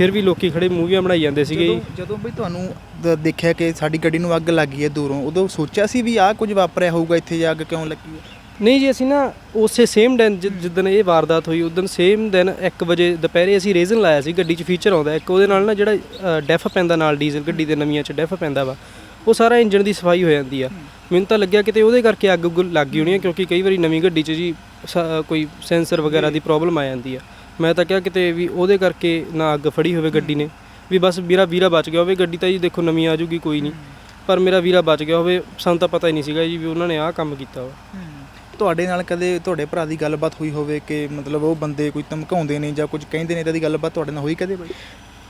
ਫਿਰ ਵੀ ਲੋਕੀ ਖੜੇ ਮੂਵੀਆਂ ਬਣਾਈ ਜਾਂਦੇ ਸੀਗੇ ਜੀ। ਜਦੋਂ ਜਦੋਂ ਬਈ ਤੁਹਾਨੂੰ ਦ- ਦੇਖਿਆ ਕਿ ਸਾਡੀ ਗੱਡੀ ਨੂੰ ਅੱਗ ਲੱਗੀ ਹੈ ਦੂਰੋਂ ਉਦੋਂ ਸੋਚਿਆ ਸੀ ਵੀ ਆਹ ਕੁਝ ਵਾਪਰਿਆ ਹੋਊਗਾ ਇੱਥੇ ਜਾ ਅੱਗ ਕਿਉਂ ਲੱਗੀ ਹੈ? ਨਹੀਂ ਜੀ ਅਸੀਂ ਨਾ ਉਸੇ ਸੇਮ ਦਿਨ ਜਿ- ਜਿੱਦਣ ਇਹ ਵਾਰਦਾਤ ਹੋਈ ਉਦੋਂ ਸੇਮ ਦਿਨ 1 ਵਜੇ ਦੁਪਹਿਰੇ ਅਸੀਂ ਰੇਜ਼ਨ ਲਾਇਆ ਸੀ ਗੱਡੀ 'ਚ ਫੀਚਰ ਆਉਂਦਾ ਇੱਕ ਉਹਦੇ ਨਾਲ ਨਾ ਜਿਹੜਾ ਡੈਫ ਪੈਂਦਾ ਨਾਲ ਡੀਜ਼ਲ ਗੱਡੀ ਦੇ ਨਵੀਆਂ 'ਚ ਡੈਫ ਪੈਂਦਾ ਵਾ ਉਹ ਸਾਰਾ ਇੰਜਨ ਦੀ ਸਫ਼ਾਈ ਹੋ ਜਾਂਦੀ ਆ। ਮੈਨੂੰ ਤਾਂ ਲੱਗਿਆ ਕਿਤੇ ਉਹਦੇ ਕਰਕੇ ਅੱਗ ਉੱਗ ਲੱਗ ਗਈ ਹੋਣੀ ਆ ਕਿਉਂਕਿ ਕਈ ਵਾਰੀ ਨਵੀਂ ਗੱਡੀ 'ਚ ਜੀ ਸ- ਕੋਈ ਸੈਂਸਰ ਵਗੈਰਾ ਦੀ ਪ੍ਰੋਬਲਮ ਆ ਜਾਂਦੀ ਆ। ਮੈਂ ਤਾਂ ਕਿਹਾ ਕਿਤੇ ਵੀ ਉਹਦੇ ਕਰਕੇ ਨਾ ਅੱਗ ਫੜੀ ਹੋਵੇ ਗੱਡੀ ਨੇ। ਵੀ ਬਸ ਵੀਰਾ ਵੀਰਾ ਬਚ ਗਿਆ ਹੋਵੇ, ਗੱਡੀ ਤਾਂ ਜੀ ਦੇਖੋ ਨਵੀਂ ਆ ਜੂਗੀ, ਕੋਈ ਨਹੀਂ। ਪਰ ਮੇਰਾ ਵੀਰਾ ਬਚ ਗਿਆ ਹੋਵੇ, ਸਾਨੂੰ ਤਾਂ ਪਤਾ ਹੀ ਨਹੀਂ ਸੀਗਾ ਜੀ ਵੀ ਉਹਨਾਂ ਨੇ ਆਹ ਕੰਮ ਕੀਤਾ ਵਾ। ਤੁਹਾਡੇ ਨਾਲ ਕਦੇ ਤੁਹਾਡੇ ਭਰਾ ਦੀ ਗੱਲਬਾਤ ਹੋਈ ਹੋਵੇ ਕਿ ਮਤਲਬ ਉਹ ਬੰਦੇ ਕੋਈ ਧਮਕਾਉਂਦੇ ਨੇ ਜਾਂ ਕੁਝ ਕਹਿੰਦੇ ਨੇ ਤਾਂ ਦੀ ਗੱਲਬਾਤ ਤੁਹਾਡੇ ਨਾਲ ਹੋਈ ਕਦੇ ਬਈ?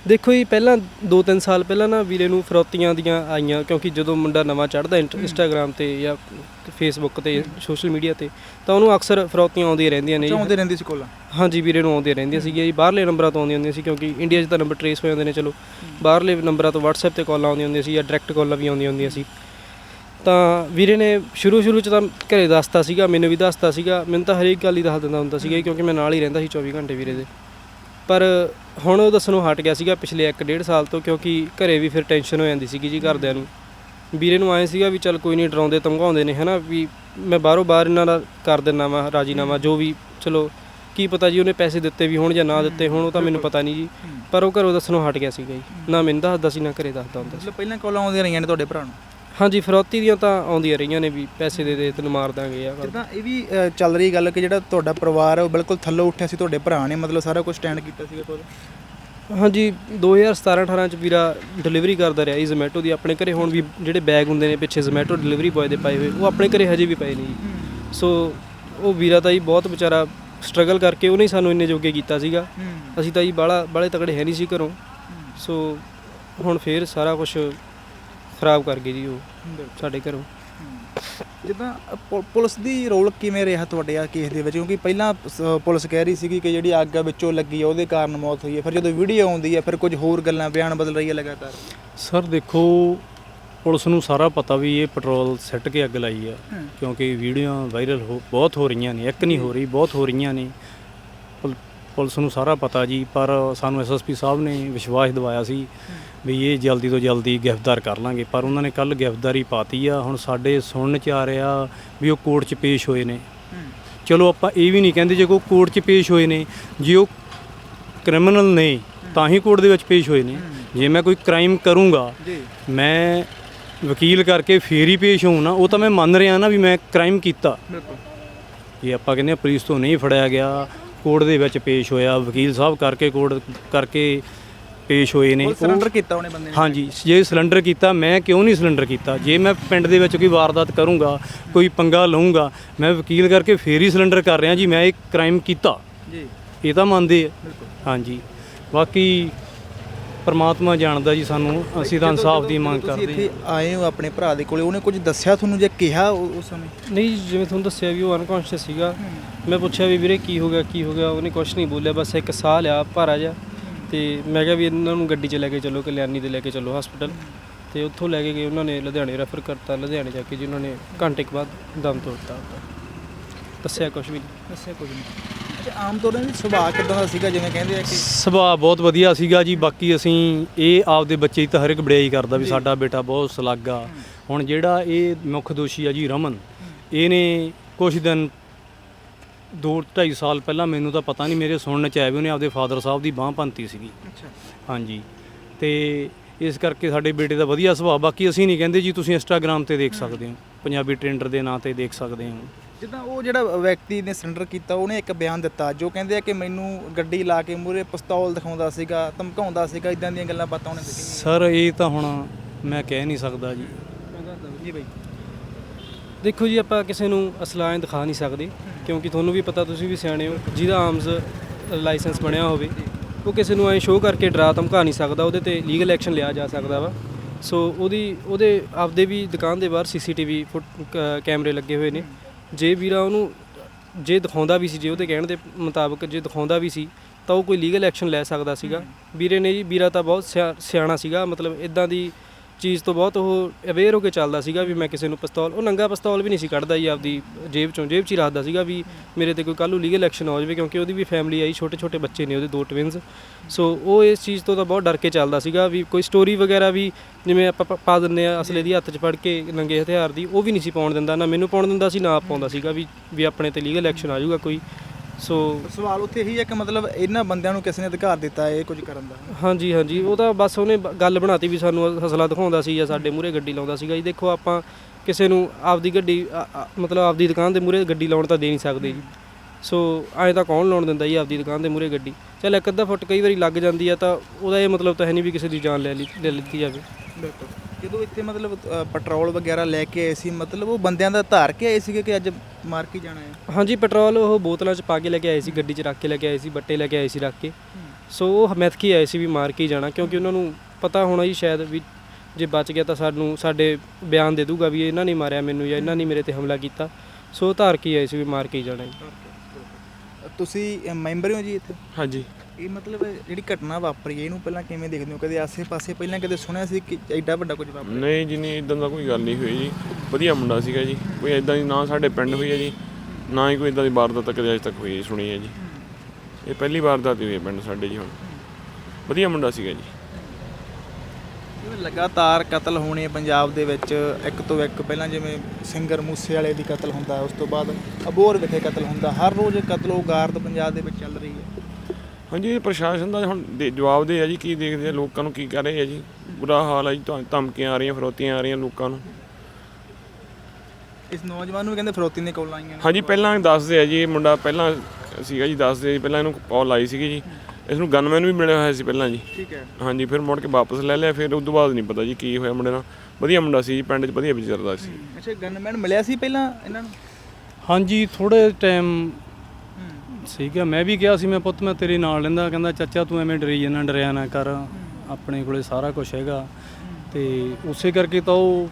ਦੇਖੋ ਜੀ ਪਹਿਲਾਂ 2-3 ਸਾਲ ਪਹਿਲਾਂ ਨਾ ਵੀਰੇ ਨੂੰ ਫਰੌਤੀਆਂ ਦੀਆਂ ਆਈਆਂ ਕਿਉਂਕਿ ਜਦੋਂ ਮੁੰਡਾ ਨਵਾਂ ਚੜ੍ਹਦਾ ਇੰਸਟਾਗ੍ਰam ਤੇ ਜਾਂ ਫੇਸਬੁੱਕ ਤੇ ਸੋਸ਼ਲ ਮੀਡੀਆ ਤੇ ਤਾਂ ਉਹਨੂੰ ਅਕਸਰ ਫਰੌਤੀਆਂ ਆਉਂਦੀਆਂ ਰਹਿੰਦੀਆਂ ਨੇ ਜੀ। ਚਾਹੁੰਦੇ ਰਹਿੰਦੇ ਸੀ ਕੋਲ। ਹਾਂਜੀ ਵੀਰੇ ਨੂੰ ਆਉਂਦੀਆਂ ਰਹਿੰਦੀਆਂ ਸੀਗੀਆਂ ਜੀ। ਬਾਹਰਲੇ ਨੰਬਰਾਂ ਤੋਂ ਆਉਂਦੀਆਂ ਹੁੰਦੀਆਂ ਸੀ ਕਿਉਂਕਿ ਇੰਡੀਆ 'ਚ ਤਾਂ ਨੰਬਰ ਟਰੇਸ ਹੋ ਜਾਂਦੇ ਨੇ ਚਲੋ। ਬਾਹਰਲੇ ਨੰਬਰਾਂ ਤੋਂ WhatsApp ਤੇ ਕਾਲਾਂ ਆਉਂਦੀਆਂ ਹੁੰਦੀਆਂ ਸੀ ਜਾਂ ਡਾਇਰੈਕਟ ਕਾਲਾਂ ਵੀ ਆਉਂਦੀਆਂ ਹੁੰਦੀਆਂ ਸੀ। ਤਾਂ ਵੀਰੇ ਨੇ ਸ਼ੁਰੂ ਸ਼ੁਰੂ 'ਚ ਤਾਂ ਘਰੇ ਦੱਸਤਾ ਸੀਗਾ ਮੈਨੂੰ ਵੀ ਦੱਸਤਾ ਸੀਗਾ। ਮੈਨੂੰ ਤਾਂ ਹਰੇਕ ਗੱਲ ਹੀ ਦੱਸ ਦਿੰਦਾ ਹੁੰਦਾ ਸੀਗਾ ਕਿਉਂਕਿ ਮੈਂ ਨਾਲ ਹੀ ਰਹਿੰਦਾ ਸੀ 24 ਘੰਟੇ ਵੀਰੇ ਦੇ। ਪਰ ਹੁਣ ਉਹ ਦੱਸਣੋਂ ਹਟ ਗਿਆ ਸੀਗਾ ਪਿਛਲੇ 1.5 ਸਾਲ ਤੋਂ, ਕਿਉਂਕਿ ਘਰੇ ਵੀ ਫਿਰ ਟੈਨਸ਼ਨ ਹੋ ਜਾਂਦੀ ਸੀਗੀ ਜੀ ਘਰਦਿਆਂ ਨੂੰ। ਵੀਰੇ ਨੂੰ ਆਏ ਸੀਗਾ ਵੀ ਚੱਲ ਕੋਈ ਨਹੀਂ, ਡਰਾਉਂਦੇ ਧਮਕਾਉਂਦੇ ਨੇ, ਹਨਾ, ਵੀ ਮੈਂ ਬਾਹਰੋਂ ਬਾਹਰ ਇਹਨਾਂ ਦਾ ਕਰ ਦਿੰਨਾ ਵਾ, ਰਾਜੀਨਾਮਾ, ਜੋ ਵੀ, ਚਲੋ, ਕੀ ਪਤਾ ਜੀ ਉਹਨੇ ਪੈਸੇ ਦਿੱਤੇ ਵੀ ਹੋਣ ਜਾਂ ਨਾ ਦਿੱਤੇ ਹੋਣ, ਉਹ ਤਾਂ ਮੈਨੂੰ ਪਤਾ ਨਹੀਂ ਜੀ। ਪਰ ਉਹ ਘਰੋਂ ਦੱਸਣੋਂ ਹਟ ਗਿਆ ਸੀਗਾ ਜੀ। ਨਾ ਮੈਨੂੰ ਦੱਸਦਾ ਸੀ, ਨਾ ਘਰੇ ਦੱਸਦਾ ਹੁੰਦਾ ਸੀ। ਮਤਲਬ ਪਹਿਲਾਂ ਕਾਲਾਂ ਆਉਂਦੀਆਂ ਰਹੀਆਂ ਨੇ ਤੁਹਾਡੇ ਭਰਾ ਨੂੰ? ਹਾਂਜੀ ਫਰੌਤੀ ਦੀਆਂ ਤਾਂ ਆਉਂਦੀਆਂ ਰਹੀਆਂ ਨੇ ਵੀ ਪੈਸੇ ਦੇ ਦੇ ਤੈਨੂੰ ਮਾਰ ਦਾਂਗੇ ਆ ਜਿੱਦਾਂ ਇਹ ਵੀ ਅ, ਚੱਲ ਰਹੀ ਗੱਲ ਕਿ ਜਿਹੜਾ ਤੁਹਾਡਾ ਪਰਿਵਾਰ ਹੈ ਉਹ ਬਿਲਕੁਲ ਥੱਲੋਂ ਉੱਠਿਆ ਸੀ ਤੁਹਾਡੇ ਭਰਾ ਨੇ ਮਤਲਬ ਸਾਰਾ ਕੁਝ ਸਟੈਂਡ ਕੀਤਾ ਸੀਗਾ ਕੋਲ ਹਾਂਜੀ 2017 18 ਚ ਵੀਰਾ ਡਿਲੀਵਰੀ ਕਰਦਾ ਰਿਹਾ ਜੀ ਜ਼ੋਮੈਟੋ ਦੀ ਆਪਣੇ ਘਰੇ ਹੁਣ ਵੀ ਜਿਹੜੇ ਬੈਗ ਹੁੰਦੇ ਨੇ ਪਿੱਛੇ ਜ਼ੋਮੈਟੋ ਡਿਲੀਵਰੀ ਬॉय ਦੇ ਪਾਏ ਹੋਏ ਉਹ ਆਪਣੇ ਘਰੇ ਹਜੇ ਵੀ ਪਏ ਨੇ ਜੀ। ਸੋ ਉਹ ਵੀਰਾ ਤਾਂ ਜੀ ਬਹੁਤ ਵਿਚਾਰਾ ਸਟਰਗਲ ਕਰਕੇ ਉਹਨੇ ਹੀ ਸਾਨੂੰ ਇੰਨੇ ਜੋਗੇ ਕੀਤਾ ਸੀਗਾ। ਅਸੀਂ ਤਾਂ ਜੀ ਬਾਲਾ ਬਾਲੇ ਤਕੜੇ ਹੈ ਨਹੀਂ ਸੀ ਘਰੋਂ। ਸੋ ਹੁਣ ਫੇਰ ਸਾਰਾ ਕੁਝ ਖਰਾਬ ਕਰ ਗਏ ਜੀ ਉਹ ਸਾਡੇ ਘਰੋਂ। ਜਿੱਦਾਂ ਅ, ਪੁ- ਪੁਲਿਸ ਦੀ ਰੋਲ ਕਿਵੇਂ ਰਿਹਾ ਤੁਹਾਡੇ ਆ ਕੇਸ ਦੇ ਵਿੱਚ? ਕਿਉਂਕਿ ਪਹਿਲਾਂ ਸ- ਪੁਲਿਸ ਕਹਿ ਰਹੀ ਸੀਗੀ ਕਿ ਜਿਹੜੀ ਅੱਗ ਆ ਵਿੱਚੋਂ ਲੱਗੀ ਆ ਉਹਦੇ ਕਾਰਨ ਮੌਤ ਹੋਈ ਹੈ ਫਿਰ ਜਦੋਂ ਵੀਡੀਓ ਆਉਂਦੀ ਹੈ ਫਿਰ ਕੁਝ ਹੋਰ ਗੱਲਾਂ ਬਿਆਨ ਬਦਲ ਰਹੀ ਹੈ ਲਗਾਤਾਰ? ਸਰ ਦੇਖੋ ਪੁਲਿਸ ਨੂੰ ਸਾਰਾ ਪਤਾ ਵੀ ਇਹ ਪੈਟਰੋਲ ਸਿੱਟ ਕੇ ਅੱਗ ਲਾਈ ਆ। ਕਿਉਂਕਿ ਵੀਡੀਓ ਵਾਇਰਲ ਹੋ ਬਹੁਤ ਹੋ ਰਹੀਆਂ ਨੇ ਇੱਕ ਨਹੀਂ ਹੋ ਰਹੀ ਬਹੁਤ ਹੋ ਰਹੀਆਂ ਨੇ। ਪੁਲਿਸ ਨੂੰ ਸਾਰਾ ਪਤਾ ਜੀ ਪਰ ਸਾਨੂੰ ਐਸਐਸਪੀ ਸਾਹਿਬ ਨੇ ਵਿਸ਼ਵਾਸ ਦਿਵਾਇਆ ਸੀ ਵੀ ਇਹ ਜਲਦੀ ਤੋਂ ਜਲਦੀ ਗ੍ਰਿਫਤਾਰ ਕਰ ਲਾਂਗੇ। ਪਰ ਉਹਨਾਂ ਨੇ ਕੱਲ ਗ੍ਰਿਫਤਾਰੀ ਪਾਤੀ ਆ ਹੁਣ ਸਾਡੇ ਸੁਣਨ ਚ ਆ ਰਿਹਾ ਵੀ ਉਹ ਕੋਰਟ 'ਚ ਪੇਸ਼ ਹੋਏ ਨੇ। ਚਲੋ ਆਪਾਂ ਇਹ ਵੀ ਨਹੀਂ ਕਹਿੰਦੇ ਜੇ ਕੋਈ ਕੋਰਟ 'ਚ ਪੇਸ਼ ਹੋਏ ਨੇ ਜੇ ਉਹ ਕ੍ਰਿਮੀਨਲ ਨੇ ਤਾਂ ਹੀ ਕੋਰਟ ਦੇ ਵਿੱਚ ਪੇਸ਼ ਹੋਏ ਨੇ। ਜੇ ਮੈਂ ਕੋਈ ਕ੍ਰਾਈਮ ਕਰੂੰਗਾ ਮੈਂ ਵਕੀਲ ਕਰਕੇ ਫੇਰ ਹੀ ਪੇਸ਼ ਹੋਊਂ ਨਾ ਉਹ ਤਾਂ ਮੈਂ ਮੰਨ ਰਿਹਾ ਨਾ ਵੀ ਮੈਂ ਕ੍ਰਾਈਮ ਕੀਤਾ। ਬਿਲਕੁਲ। ਜੇ ਆਪਾਂ ਕਹਿੰਦੇ ਪੁਲਿਸ ਤੋਂ ਨਹੀਂ ਫੜਿਆ ਗਿਆ ਕੋਰਟ ਦੇ ਵਿੱਚ ਪੇਸ਼ ਹੋਇਆ ਵਕੀਲ ਸਾਹਿਬ ਕਰਕੇ ਕੋਰਟ ਕਰਕੇ ਪੇਸ਼ ਹੋਏ ਨੇ। ਸਰੈਂਡਰ ਕੀਤਾ ਉਹਨੇ ਬੰਦੇ ਨੇ? ਹਾਂਜੀ ਜੇ ਸਿਲੰਡਰ ਕੀਤਾ ਮੈਂ ਕਿਉਂ ਨਹੀਂ ਸਿਲੰਡਰ ਕੀਤਾ? ਜੇ ਮੈਂ ਪਿੰਡ ਦੇ ਵਿੱਚ ਕੋਈ ਵਾਰਦਾਤ ਕਰੂੰਗਾ ਕੋਈ ਪੰਗਾ ਲਊਂਗਾ ਮੈਂ ਵਕੀਲ ਕਰਕੇ ਫੇਰ ਹੀ ਸਿਲੰਡਰ ਕਰ ਰਿਹਾ ਜੀ ਮੈਂ ਇਹ ਕ੍ਰਾਈਮ ਕੀਤਾ। ਜੀ। ਇਹ ਤਾਂ ਮੰਨਦੇ ਆ। ਹਾਂਜੀ। ਬਾਕੀ ਪਰਮਾਤਮਾ ਜਾਣਦਾ ਜੀ ਸਾਨੂੰ ਅਸੀਂ ਤਾਂ ਇਨਸਾਫ ਦੀ ਮੰਗ ਤੁਸੀਂ ਕਰਦੇ ਇੱਥੇ ਆਏ ਹੋ ਆਪਣੇ ਭਰਾ ਦੇ ਕੋਲੇ ਉਹਨੇ ਕੁਝ ਦੱਸਿਆ ਤੁਹਾਨੂੰ ਜੇ ਕਿਹਾ ਉਹ- ਉਸ ਸਮੇਂ? ਨਹੀਂ ਜੀ, ਜਿਵੇਂ ਤੁਹਾਨੂੰ ਦੱਸਿਆ ਵੀ ਉਹ ਅਨਕੌਂਸ਼ੀਅਸ ਸੀਗਾ। ਮੈਂ ਪੁੱਛਿਆ ਵੀ ਵੀਰੇ ਕੀ ਹੋ ਗਿਆ ਕੀ ਹੋ ਗਿਆ ਉਹਨੇ ਕੁਝ ਨਹੀਂ ਬੋਲਿਆ ਬਸ ਇੱਕ ਸਾਹ ਲਿਆ ਭਾਰਾ ਜਿਹਾ। ਤੇ ਮੈਂ ਕਿਹਾ ਵੀ ਇਹਨਾਂ ਨੂੰ ਗੱਡੀ 'ਚ ਲੈ ਕੇ ਚੱਲੋ ਕਲਿਆਣੀ ਦੇ ਲੈ ਕੇ ਚੱਲੋ ਹਸਪੀਟਲ ਤੇ ਉੱਥੋਂ ਲੈ ਕੇ ਗਏ ਉਹਨਾਂ ਨੇ ਲੁਧਿਆਣੇ ਰੈਫਰ ਕਰਤਾ ਲੁਧਿਆਣੇ ਜਾ ਕੇ ਜੀ ਉਹਨਾਂ ਨੇ ਘੰਟੇ ਕੁ ਬਾਅਦ ਦਮ ਤੋੜਤਾ। ਦੱਸਿਆ ਕੁਝ ਵੀ ਨਹੀਂ। ਦੱਸਿਆ ਕੁਝ ਨਹੀਂ। ਆਮ ਤੌਰ ਤੇ ਸੁਭਾਅ ਕਿਦਾਂ ਦਾ ਸੀਗਾ ਜਿਵੇਂ ਕਹਿੰਦੇ ਆ ਕਿ ਸੁਭਾਅ ਬਹੁਤ ਵਧੀਆ ਸੀਗਾ ਜੀ ਬਾਕੀ ਅਸੀਂ ਇਹ ਆਪਦੇ ਬੱਚੇ ਦੀ ਤਾਂ ਹਰ ਇੱਕ ਬੜਾਈ ਕਰਦਾ ਵੀ ਸਾਡਾ ਬੇਟਾ ਬਹੁਤ ਸਲਾਗਾ ਹੁਣ ਜਿਹੜਾ ਇਹ ਮੁੱਖ ਦੋਸ਼ੀ ਆ ਜੀ ਰਮਨ ਇਹਨੇ ਕੁਝ ਦਿਨ ਦੋ 2.5 ਸਾਲ ਪਹਿਲਾਂ ਮੈਨੂੰ ਤਾਂ ਪਤਾ ਨਹੀਂ ਮੇਰੇ ਸੁਣਨ ਚ ਆਇਆ ਵੀ ਉਹਨੇ ਆਪਦੇ ਫਾਦਰ ਸਾਹਿਬ ਦੀ ਬਾਹ ਪੰਤੀ ਸੀਗੀ। ਅੱਛਾ। ਹਾਂਜੀ। ਤੇ ਇਸ ਕਰਕੇ ਸਾਡੇ ਬੇਟੇ ਦਾ ਵਧੀਆ ਸੁਭਾਅ ਬਾਕੀ ਅਸੀਂ ਨਹੀਂ ਕਹਿੰਦੇ ਜੀ ਤੁਸੀਂ ਇੰਸਟਾਗ੍ਰam ਤੇ ਦੇਖ ਸਕਦੇ ਹੋ ਪੰਜਾਬੀ ਟ੍ਰੈਂਡਰ ਦੇ ਨਾਂ ਤੇ ਦੇਖ ਸਕਦੇ ਹੋ। ਜਿੱਦਾਂ ਉਹ ਜਿਹੜਾ ਵਿਅਕਤੀ ਨੇ ਸਰੈਂਡਰ ਕੀਤਾ ਉਹਨੇ ਇੱਕ ਬਿਆਨ ਦਿੱਤਾ ਜੋ ਕਹਿੰਦੇ ਆ ਕਿ ਮੈਨੂੰ ਗੱਡੀ ਲਾ ਕੇ ਮੂਰੇ ਪਿਸਤੌਲ ਦਿਖਾਉਂਦਾ ਸੀਗਾ ਧਮਕਾਉਂਦਾ ਸੀਗਾ ਇਦਾਂ ਦੀਆਂ ਗੱਲਾਂ ਬਾਤਾਂ ਉਹਨੇ ਦਿੱਤੀਆਂ। ਸਰ ਇਹ ਤਾਂ ਹੁਣ ਮੈਂ ਕਹਿ ਨਹੀਂ ਸਕਦਾ ਜੀ। ਜੀ ਬਾਈ। ਦੇਖੋ ਜੀ ਆਪਾਂ ਕਿਸੇ ਨੂੰ ਅਸਲਾਹ ਦਿਖਾ ਨਹੀਂ ਸਕਦੇ ਕਿਉਂਕਿ ਤੁਹਾਨੂੰ ਵੀ ਪਤਾ ਤੁਸੀਂ ਵੀ ਸਿਆਣੇ ਹੋ ਜਿਹਦਾ ਆਰਮਸ ਲਾਇਸੈਂਸ ਬਣਿਆ ਹੋਵੇ ਉਹ ਕਿਸੇ ਨੂੰ ਐ ਸ਼ੋਅ ਕਰਕੇ ਡਰਾ ਧਮਕਾ ਨਹੀਂ ਸਕਦਾ ਉਹਦੇ ਤੇ ਲੀਗਲ ਐਕਸ਼ਨ ਲਿਆ ਜਾ ਸਕਦਾ ਵਾ। ਸੋ ਉਹਦੀ ਉਹਦੇ ਆਪਦੇ ਵੀ ਦੁਕਾਨ ਦੇ ਬਾਹਰ ਸੀਸੀਟੀਵੀ ਕੈਮਰੇ ਲੱਗੇ ਹੋਏ ਨੇ। ਜੇ ਵੀਰਾ ਉਹਨੂੰ ਜੇ ਦਿਖਾਉਂਦਾ ਵੀ ਸੀ ਜੇ ਉਹਦੇ ਕਹਿਣ ਦੇ ਮੁਤਾਬਕ ਜੇ ਦਿਖਾਉਂਦਾ ਵੀ ਸੀ ਤਾਂ ਉਹ ਕੋਈ ਲੀਗਲ ਐਕਸ਼ਨ ਲੈ ਸਕਦਾ ਸੀਗਾ। ਵੀਰੇ ਨੇ ਜੀ ਵੀਰਾ ਤਾਂ ਬਹੁਤ ਸਿਆ- ਸਿਆਣਾ ਸੀਗਾ ਮਤਲਬ ਇਦਾਂ ਦੀ ਚੀਜ਼ ਤੋਂ ਬਹੁਤ ਉਹ ਅਵੇਅਰ ਹੋ ਕੇ ਚੱਲਦਾ ਸੀਗਾ ਵੀ ਮੈਂ ਕਿਸੇ ਨੂੰ ਪਿਸਤੌਲ, ਉਹ ਨੰਗਾ ਪਿਸਤੌਲ ਵੀ ਨਹੀਂ ਸੀ ਕੱਢਦਾ ਜੀ ਆਪਦੀ ਜੇਬ ਚੋਂ, ਜੇਬ 'ਚ ਹੀ ਰੱਖਦਾ ਸੀਗਾ ਵੀ ਮੇਰੇ ਤੇ ਕੋਈ ਕੱਲ੍ਹ ਨੂੰ ਲੀਗਲ ਐਕਸ਼ਨ ਹੋ ਜਾਵੇ ਕਿਉਂਕਿ ਉਹਦੀ ਵੀ ਫੈਮਿਲੀ ਆਈ ਛੋਟੇ ਛੋਟੇ ਬੱਚੇ ਨੇ ਉਹਦੇ ਦੋ ਟਵਿਨਸ ਸੋ ਉਹ ਇਸ ਚੀਜ਼ ਤੋਂ ਤਾਂ ਬਹੁਤ ਡਰ ਕੇ ਚੱਲਦਾ ਸੀਗਾ ਵੀ ਕੋਈ ਸਟੋਰੀ ਵਗੈਰਾ ਵੀ ਜਿਵੇਂ ਆਪਾਂ ਪ- ਪਾ ਦਿੰਦੇ ਆ ਅਸਲੇ ਦੀ ਹੱਥ 'ਚ ਫੜ ਕੇ ਨੰਗੇ ਹਥਿਆਰ ਦੀ, ਉਹ ਵੀ ਨਹੀਂ ਸੀ ਪਾਉਣ ਦਿੰਦਾ, ਨਾ ਮੈਨੂੰ ਪਾਉਣ ਦਿੰਦਾ ਸੀ, ਨਾ ਆਪ ਪਾਉਂਦਾ ਸੀਗਾ ਵੀ ਵੀ ਆਪਣੇ ਤੇ ਲੀਗਲ ਐਕਸ਼ਨ ਆ ਜਾਊਗਾ ਕੋਈ। ਸੋ ਸਵਾਲ ਉੱਥੇ ਇਹੀ ਹੈ ਕਿ ਮਤਲਬ ਇਹਨਾਂ ਬੰਦਿਆਂ ਨੂੰ ਕਿਸ ਨੇ ਅਧਿਕਾਰ ਦਿੱਤਾ ਇਹ ਕੁਝ ਕਰਨ ਦਾ? ਹਾਂਜੀ ਹਾਂਜੀ। ਉਹ ਤਾਂ ਬਸ ਉਹਨੇ ਬ- ਗੱਲ ਬਣਾਤੀ ਵੀ ਸਾਨੂੰ ਹਸਲਾ ਦਿਖਾਉਂਦਾ ਸੀ ਜਾਂ ਸਾਡੇ ਮੂਹਰੇ ਗੱਡੀ ਲਾਉਂਦਾ ਸੀਗਾ ਜੀ। ਦੇਖੋ ਆਪਾਂ ਕਿਸੇ ਨੂੰ ਆਪਦੀ ਗੱਡੀ ਆ- ਆ- ਮਤਲਬ ਆਪਦੀ ਦੁਕਾਨ ਦੇ ਮੂਹਰੇ ਗੱਡੀ ਲਾਉਣ ਤਾਂ ਦੇ ਨਹੀਂ ਸਕਦੇ ਜੀ। ਸੋ ਐਂ ਤਾਂ ਕੌਣ ਲਾਉਣ ਦਿੰਦਾ ਜੀ ਆਪਦੀ ਦੁਕਾਨ ਦੇ ਮੂਹਰੇ ਗੱਡੀ? ਚੱਲ ਇੱਕ ਅੱਧਾ ਫੁੱਟ ਕਈ ਵਾਰੀ ਲੱਗ ਜਾਂਦੀ ਆ ਤਾਂ ਉਹਦਾ ਇਹ ਮਤਲਬ ਤਾਂ ਹੈ ਨਹੀਂ ਵੀ ਕਿਸੇ ਦੀ ਜਾਨ ਲੈ ਲਈ ਲੈ ਲਿੱਤੀ ਜਾਵੇ। ਬਿਲਕੁਲ। ਜਦੋਂ ਇੱਥੇ ਮਤਲਬ ਅ, ਪੈਟਰੋਲ ਵਗੈਰਾ ਲੈ ਕੇ ਆਏ ਸੀ ਮਤਲਬ ਉਹ ਬੰਦਿਆਂ ਦਾ ਧਾਰ ਕੇ ਆਏ ਸੀਗੇ ਕਿ ਅੱਜ ਮਾਰ ਕੇ ਜਾਣਾ ਹੈ? ਹਾਂਜੀ ਪੈਟਰੋਲ ਉਹ ਬੋਤਲਾਂ 'ਚ ਪਾ ਕੇ ਲੈ ਕੇ ਆਏ ਸੀ ਗੱਡੀ 'ਚ ਰੱਖ ਕੇ ਲੈ ਕੇ ਆਏ ਸੀ ਬੱਟੇ ਲੈ ਕੇ ਆਏ ਸੀ ਰੱਖ ਕੇ। ਸੋ ਉਹ ਮੈਥ ਕੀ ਆਏ ਸੀ ਵੀ ਮਾਰ ਕੇ ਹੀ ਜਾਣਾ ਕਿਉਂਕਿ ਉਹਨਾਂ ਨੂੰ ਪਤਾ ਹੋਣਾ ਜੀ ਸ਼ਾਇਦ ਵੀ ਜੇ ਬਚ ਗਿਆ ਤਾਂ ਸਾਨੂੰ ਸਾਡੇ ਬਿਆਨ ਦੇ ਦੂਗਾ ਵੀ ਇਹਨਾਂ ਨੇ ਮਾਰਿਆ ਮੈਨੂੰ ਜਾਂ ਇਹਨਾਂ ਨੇ ਮੇਰੇ ਤੇ ਹਮਲਾ ਕੀਤਾ। ਸੋ ਉਹ ਧਾਰ ਕੇ ਆਏ ਸੀ ਵੀ ਮਾਰ ਕੇ ਹੀ ਜਾਣਾ ਜੀ ਤੁਸੀਂ ਮੈਂਬਰ ਹੋ ਜੀ ਇੱਥੇ? ਹਾਂਜੀ। ਇਹ ਮਤਲਬ ਜਿਹੜੀ ਘਟਨਾ ਵਾਪਰੀ ਹੈ ਇਹਨੂੰ ਪਹਿਲਾਂ ਕਿਵੇਂ ਦੇਖਦੇ ਹੋ? ਕਦੇ ਆਸੇ-ਪਾਸੇ ਪਹਿਲਾਂ ਕਦੇ ਸੁਣਿਆ ਸੀ ਕਿ ਐਡਾ ਵੱਡਾ ਕੁਝ ਵਾਪਰਿਆ? ਨਹੀਂ ਜੀ ਨਹੀਂ ਇਦਾਂ ਦਾ ਕੋਈ ਗੱਲ ਨਹੀਂ ਹੋਈ ਜੀ। ਵਧੀਆ ਮੁੰਡਾ ਸੀਗਾ ਜੀ। ਕੋਈ ਇਦਾਂ ਦੀ ਨਾ ਸਾਡੇ ਪਿੰਡ ਹੋਈ ਹੈ ਜੀ ਨਾ ਹੀ ਕੋਈ ਇਦਾਂ ਦੀ ਵਾਰਦਾਤ ਕਦੇ ਅਜੇ ਤੱਕ ਹੋਈ ਹੈ, ਸੁਣੀ ਹੈ ਜੀ। ਇਹ ਪਹਿਲੀ ਵਾਰਦਾਤ ਹੋਈ ਹੈ ਪਿੰਡ ਸਾਡੇ ਜੀ ਹੁਣ। ਵਧੀਆ ਮੁੰਡਾ ਸੀਗਾ ਜੀ। ਜਿਵੇਂ ਲਗਾਤਾਰ ਕਤਲ ਹੋਣੇ ਪੰਜਾਬ ਦੇ ਵਿੱਚ ਇੱਕ ਤੋਂ ਇੱਕ ਪਹਿਲਾਂ ਜਿਵੇਂ ਸਿੰਗਰ ਮੂਸੇ ਵਾਲੇ ਦੀ ਕਤਲ ਹੁੰਦਾ ਉਸ ਤੋਂ ਬਾਅਦ ਅਬੋਰ ਵਿਖੇ ਕਤਲ ਹੁੰਦਾ ਹਰ ਰੋਜ਼ ਕਤਲੋ ਗਾਰਦ ਪੰਜਾਬ ਦੇ ਵਿੱਚ ਚੱਲ ਰਹੀ ਹੈ। ਹਾਂਜੀ ਇਹ ਪ੍ਰਸ਼ਾਸਨ ਦਾ ਹੁਣ ਦੇ- ਜਵਾਬ ਦੇ ਆ ਜੀ ਕੀ ਦੇਖਦੇ ਆ ਲੋਕਾਂ ਨੂੰ ਕੀ ਕਰ ਰਹੇ ਆ ਜੀ? ਬੁਰਾ ਹਾਲ ਹੈ ਜੀ ਧਮ- ਧਮਕੀਆਂ ਆ ਰਹੀਆਂ ਫਰੋਤੀਆਂ ਆ ਰਹੀਆਂ ਲੋਕਾਂ ਨੂੰ। ਇਸ ਨੌਜਵਾਨ ਨੂੰ ਵੀ ਕਹਿੰਦੇ ਫਰੋਤੀ ਨੇ ਕੋਲ ਆਈਆਂ ਨੇ। ਹਾਂਜੀ ਪਹਿਲਾਂ ਦੱਸਦੇ ਆ ਜੀ ਇਹ ਮੁੰਡਾ ਪਹਿਲਾਂ ਸੀਗਾ ਜੀ ਦੱਸਦੇ ਆ ਜੀ ਪਹਿਲਾਂ ਇਹਨੂੰ ਕਾਲ ਲਾਈ ਸੀਗੀ ਜੀ। ਇਸ ਨੂੰ ਗਨਮੈਨ ਵੀ ਮਿਲਿਆ ਹੋਇਆ ਸੀ ਪਹਿਲਾਂ ਜੀ। ਠੀਕ ਹੈ। ਹਾਂਜੀ ਫਿਰ ਮੁੜ ਕੇ ਵਾਪਸ ਲੈ ਲਿਆ ਫਿਰ ਉਸ ਤੋਂ ਬਾਅਦ ਨਹੀਂ ਪਤਾ ਜੀ ਕੀ ਹੋਇਆ ਮੁੰਡੇ ਨਾਲ। ਵਧੀਆ ਮੁੰਡਾ ਸੀ ਜੀ ਪਿੰਡ 'ਚ ਵਧੀਆ ਵਿਚਰਦਾ ਸੀ। ਅੱਛਾ ਗਨਮੈਨ ਮਿਲਿਆ ਸੀ ਪਹਿਲਾਂ ਇਹਨਾਂ ਨੂੰ? ਹਾਂਜੀ ਥੋੜੇ ਟਾਈਮ ਸੀਗਾ ਮੈਂ ਵੀ ਕਿਹਾ ਸੀ ਮੈਂ ਪੁੱਤ ਮੈਂ ਤੇਰੇ ਨਾਲ ਲੈਂਦਾ ਕਹਿੰਦਾ ਚਾਚਾ ਤੂੰ ਐਵੇਂ ਡਰੀ ਜਾਂਦਾ ਡਰਿਆ ਨਾ ਕਰ ਆਪਣੇ ਕੋਲੇ ਸਾਰਾ ਕੁਝ ਹੈਗਾ। ਤੇ ਉਸੇ ਕਰਕੇ ਤਾਂ ਉਹ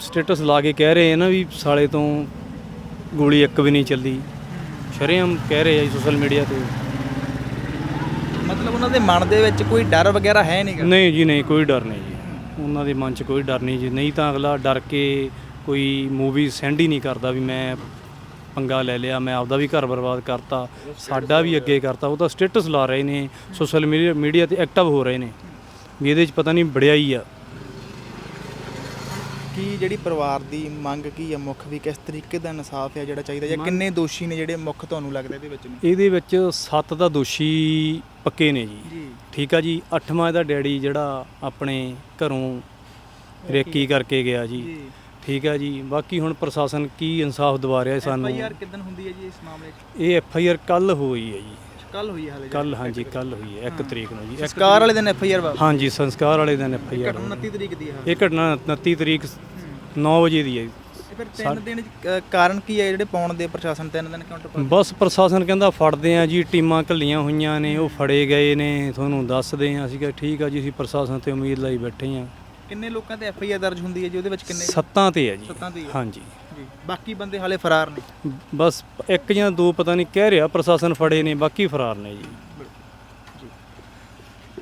ਸਟੇਟਸ ਲਾ ਕੇ ਕਹਿ ਰਹੇ ਆ ਨਾ ਵੀ ਸਾਲੇ ਤੋਂ ਗੋਲੀ ਇੱਕ ਵੀ ਨਹੀਂ ਚੱਲੀ ਸ਼ਰੇਆਮ ਕਹਿ ਰਹੇ ਆ ਸੋਸ਼ਲ ਮੀਡੀਆ ਤੇ। ਮਤਲਬ ਉਹਨਾਂ ਦੇ ਮਨ ਦੇ ਵਿੱਚ ਕੋਈ ਡਰ ਵਗੈਰਾ ਹੈ ਨਹੀਂਗਾ ਨਹੀਂ ਜੀ ਨਹੀਂ ਕੋਈ ਡਰ ਨਹੀਂ ਜੀ। ਉਹਨਾਂ ਦੇ ਮਨ 'ਚ ਕੋਈ ਡਰ ਨਹੀਂ ਜੀ। ਨਹੀਂ ਤਾਂ ਅਗਲਾ ਡਰ ਕੇ ਕੋਈ ਮੂਵੀ ਸੈਂਡ ਹੀ ਨਹੀਂ ਕਰਦਾ ਵੀ ਮੈਂ ਪੰਗਾ ਲੈ ਲਿਆ ਮੈਂ ਆਪਦਾ ਵੀ ਘਰ ਬਰਬਾਦ ਕਰਤਾ ਸਾਡਾ ਵੀ ਅੱਗੇ ਕਰਤਾ ਉਹ ਤਾਂ ਸਟੇਟਸ ਲਾ ਰਹੇ ਨੇ ਸੋਸ਼ਲ ਮੀਡੀਆ ਮੀਡੀਆ ਤੇ ਐਕਟਿਵ ਹੋ ਰਹੇ ਨੇ। ਵੀ ਇਹਦੇ 'ਚ ਪਤਾ ਨਹੀਂ ਬੜਿਆਈ ਆ। ਕੀ ਜਿਹੜੀ ਪਰਿਵਾਰ ਦੀ ਮੰਗ ਕੀ ਹੈ ਮੁੱਖ ਵੀ ਕਿਸ ਤਰੀਕੇ ਦਾ ਇਨਸਾਫ ਹੈ ਜਿਹੜਾ ਚਾਹੀਦਾ ਜਾਂ ਕਿੰਨੇ ਦੋਸ਼ੀ ਨੇ ਜਿਹੜੇ ਮੁੱਖ ਤੁਹਾਨੂੰ ਲੱਗਦਾ ਇਹਦੇ ਵਿੱਚ ਨੇ? ਇਹਦੇ ਵਿੱਚ ਸੱਤ ਦਾ ਦੋਸ਼ੀ ਪੱਕੇ ਨੇ ਜੀ। ਠੀਕ ਆ ਜੀ ਅੱਠਵਾਂ ਇਹਦਾ ਡੈਡੀ ਜਿਹੜਾ ਆਪਣੇ ਘਰੋਂ ਰੇਕੀ ਕਰਕੇ ਗਿਆ ਜੀ। ਠੀਕ ਆ ਜੀ। ਬਾਕੀ ਹੁਣ ਪ੍ਰਸ਼ਾਸਨ ਕੀ ਇਨਸਾਫ ਦਵਾ ਰਿਹਾ ਸਾਨੂੰ। ਐਫਆਈਆਰ ਕਿਦਨ ਹੁੰਦੀ ਹੈ ਜੀ ਇਸ ਮਾਮਲੇ 'ਚ? ਇਹ ਐਫ ਆਈ ਆਰ ਕੱਲ ਹੋਈ ਹੈ ਜੀ। ਕੱਲ ਹੋਈ ਹੈ ਹਾਲੇ ਕੱਲ ਹਾਂਜੀ ਕੱਲ ਹੋਈ ਹੈ 1 ਤਰੀਕ ਨੂੰ ਜੀ। ਸਰਕਾਰ ਵਾਲੇ ਦਿਨ ਐਫਆਈਆਰ ਵਾ? ਹਾਂਜੀ ਸੰਸਕਾਰ ਵਾਲੇ ਦਿਨ ਐਫ ਆਈ ਆਰ ਘਟਨਾ 29 ਤਰੀਕ ਦੀ ਹੈ ਇਹ ਘਟਨਾ 29 ਤਰੀਕ 9 ਵਜੇ ਦੀ ਹੈ ਫਿਰ ਤਿੰਨ ਦਿਨ 'ਚ, ਅ, ਕਾਰਨ ਕੀ ਹੈ ਜਿਹੜੇ ਪਾਉਣ ਦੇ ਪ੍ਰਸ਼ਾਸਨ ਤਿੰਨ ਦਿਨ ਕਾਊਂਟਰ ਪਾ ਬਸ ਪ੍ਰਸ਼ਾਸਨ ਕਹਿੰਦਾ ਫੜਦੇ ਆ ਜੀ ਟੀਮਾਂ ਘੱਲੀਆਂ ਹੋਈਆਂ ਨੇ ਉਹ ਫੜੇ ਗਏ ਨੇ ਤੁਹਾਨੂੰ ਦੱਸਦੇ ਆ ਅਸੀਂ ਕਿਹਾ ਠੀਕ ਆ ਜੀ ਅਸੀਂ ਪ੍ਰਸ਼ਾਸਨ ਤੇ ਉਮੀਦ ਲਾਈ ਬੈਠੇ ਆ ਕਿੰਨੇ ਲੋਕਾਂ ਤੇ ਐਫਆਈਆਰ ਦਰਜ ਹੁੰਦੀ ਹੈ ਜੀ? ਉਹਦੇ ਵਿੱਚ ਕਿੰਨੇ? ਸੱਤਾਂ ਤੇ ਹੈ ਜੀ। ਸੱਤਾਂ ਤੇ ਹੀ ਹੈ। ਹਾਂਜੀ। ਜੀ। ਬਾਕੀ ਬੰਦੇ ਹਾਲੇ ਫਰਾਰ ਨੇ? ਬਸ ਇੱਕ ਜਾਂ ਦੋ ਪਤਾ ਨਹੀਂ ਕਹਿ ਰਿਹਾ ਪ੍ਰਸ਼ਾਸਨ ਫੜੇ ਨੇ ਬਾਕੀ ਫਰਾਰ ਨੇ ਜੀ।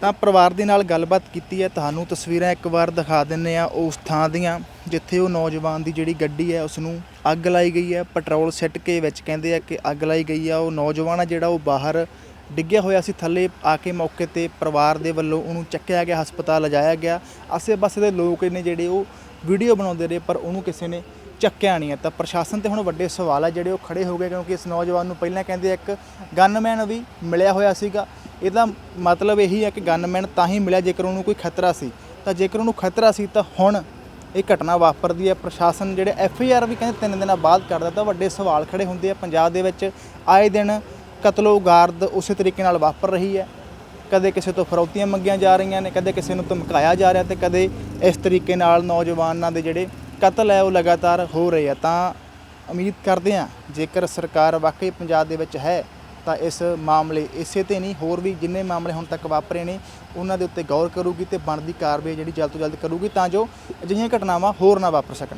ਤਾਂ ਪਰਿਵਾਰ ਦੇ ਨਾਲ ਗੱਲਬਾਤ ਕੀਤੀ ਹੈ। ਤੁਹਾਨੂੰ ਤਸਵੀਰਾਂ ਇੱਕ ਵਾਰ ਦਿਖਾ ਦਿੰਨੇ ਆ ਉਸ ਥਾਂ ਦੀਆਂ ਜਿੱਥੇ ਉਹ ਨੌਜਵਾਨ ਦੀ ਜਿਹੜੀ ਗੱਡੀ ਹੈ ਉਸ ਨੂੰ ਅੱਗ ਲਾਈ ਗਈ ਹੈ। ਪੈਟਰੋਲ ਸਿੱਟ ਕੇ ਵਿੱਚ ਕਹਿੰਦੇ ਆ ਕਿ ਅੱਗ ਲਾਈ ਗਈ ਆ। ਉਹ ਨੌਜਵਾਨ ਆ ਜਿਹੜਾ ਉਹ ਬਾਹਰ ਡਿੱਗਿਆ ਹੋਇਆ ਸੀ ਥੱਲੇ, ਆ ਕੇ ਮੌਕੇ ਤੇ ਪਰਿਵਾਰ ਦੇ ਵੱਲੋਂ ਉਹਨੂੰ ਚੱਕਿਆ ਗਿਆ, ਹਸਪਤਾਲ ਲਿਜਾਇਆ ਗਿਆ। ਆਸੇ-ਪਾਸੇ ਦੇ ਲੋਕ ਨੇ ਜਿਹੜੇ ਉਹ ਵੀਡੀਓ ਬਣਾਉਂਦੇ ਰਹੇ, ਪਰ ਉਹਨੂੰ ਕਿਸੇ ਨੇ ਚੱਕਿਆ ਨਹੀਂ। ਹੈ ਤਾਂ ਪ੍ਰਸ਼ਾਸਨ ਤੇ ਹੁਣ ਵੱਡੇ ਸਵਾਲ ਆ ਜਿਹੜੇ ਉਹ ਖੜੇ ਹੋ ਗਏ, ਕਿਉਂਕਿ ਇਸ ਨੌਜਵਾਨ ਨੂੰ ਪਹਿਲਾਂ ਕਹਿੰਦੇ ਇੱਕ ਗਨਮੈਨ ਵੀ ਮਿਲਿਆ ਹੋਇਆ ਸੀਗਾ। ਇਹਦਾ ਮਤਲਬ ਇਹੀ ਹੈ ਕਿ ਗਨਮੈਨ ਤਾਂ ਹੀ ਮਿਲਿਆ ਜੇਕਰ ਉਹਨੂੰ ਕੋਈ ਖਤਰਾ ਸੀ। ਤਾਂ ਜੇਕਰ ਉਹਨੂੰ ਖਤਰਾ ਸੀ, ਤਾਂ ਹੁਣ ਇਹ ਘਟਨਾ ਵਾਪਰਦੀ ਹੈ। ਪ੍ਰਸ਼ਾਸਨ ਜਿਹੜੇ ਐਫ ਆਈ ਆਰ ਵੀ ਕਹਿੰਦੇ ਤਿੰਨ ਦਿਨਾਂ ਬਾਅਦ ਕਰਦਾ, ਤਾਂ ਵੱਡੇ ਸਵਾਲ ਖੜੇ ਹੁੰਦੇ ਆ। ਪੰਜਾਬ ਦੇ ਵਿੱਚ ਆਏ ਦਿਨ ਕਤਲੋ ਗਾਰਦ ਉਸੇ ਤਰੀਕੇ ਨਾਲ ਵਾਪਰ ਰਹੀ ਹੈ। ਕਦੇ ਕਿਸੇ ਤੋਂ ਫਰੌਤੀਆਂ ਮੰਗੀਆਂ ਜਾ ਰਹੀਆਂ ਨੇ, ਕਦੇ ਕਿਸੇ ਨੂੰ ਧਮਕਾਇਆ ਜਾ ਰਿਹਾ ਤੇ ਕਦੇ ਇਸ ਤਰੀਕੇ ਨਾਲ ਨੌਜਵਾਨਾਂ ਦੇ ਜਿਹੜੇ ਕਤਲ ਹੈ ਉਹ ਲਗਾਤਾਰ ਹੋ ਰਹੇ ਆ। ਤਾਂ ਉਮੀਦ ਕਰਦੇ ਆ ਜੇਕਰ ਸਰਕਾਰ ਵਾਕਈ ਪੰਜਾਬ ਦੇ ਵਿੱਚ ਹੈ, ਤਾਂ ਇਸ ਮਾਮਲੇ ਇਸੇ ਤੇ ਨਹੀਂ, ਹੋਰ ਵੀ ਜਿੰਨੇ ਮਾਮਲੇ ਹੁਣ ਤੱਕ ਵਾਪਰੇ ਨੇ, ਉਹਨਾਂ ਦੇ ਉੱਤੇ ਗੌਰ ਕਰੂਗੀ ਤੇ ਬਣਦੀ ਕਾਰਵਾਈ ਜਿਹੜੀ ਜਲਦ ਤੋਂ ਜਲਦ ਕਰੂਗੀ ਤਾਂ ਜੋ ਅਜਿਹੀਆਂ ਘਟਨਾਵਾਂ ਹੋਰ ਨਾ ਵਾਪਰ ਸਕਣ।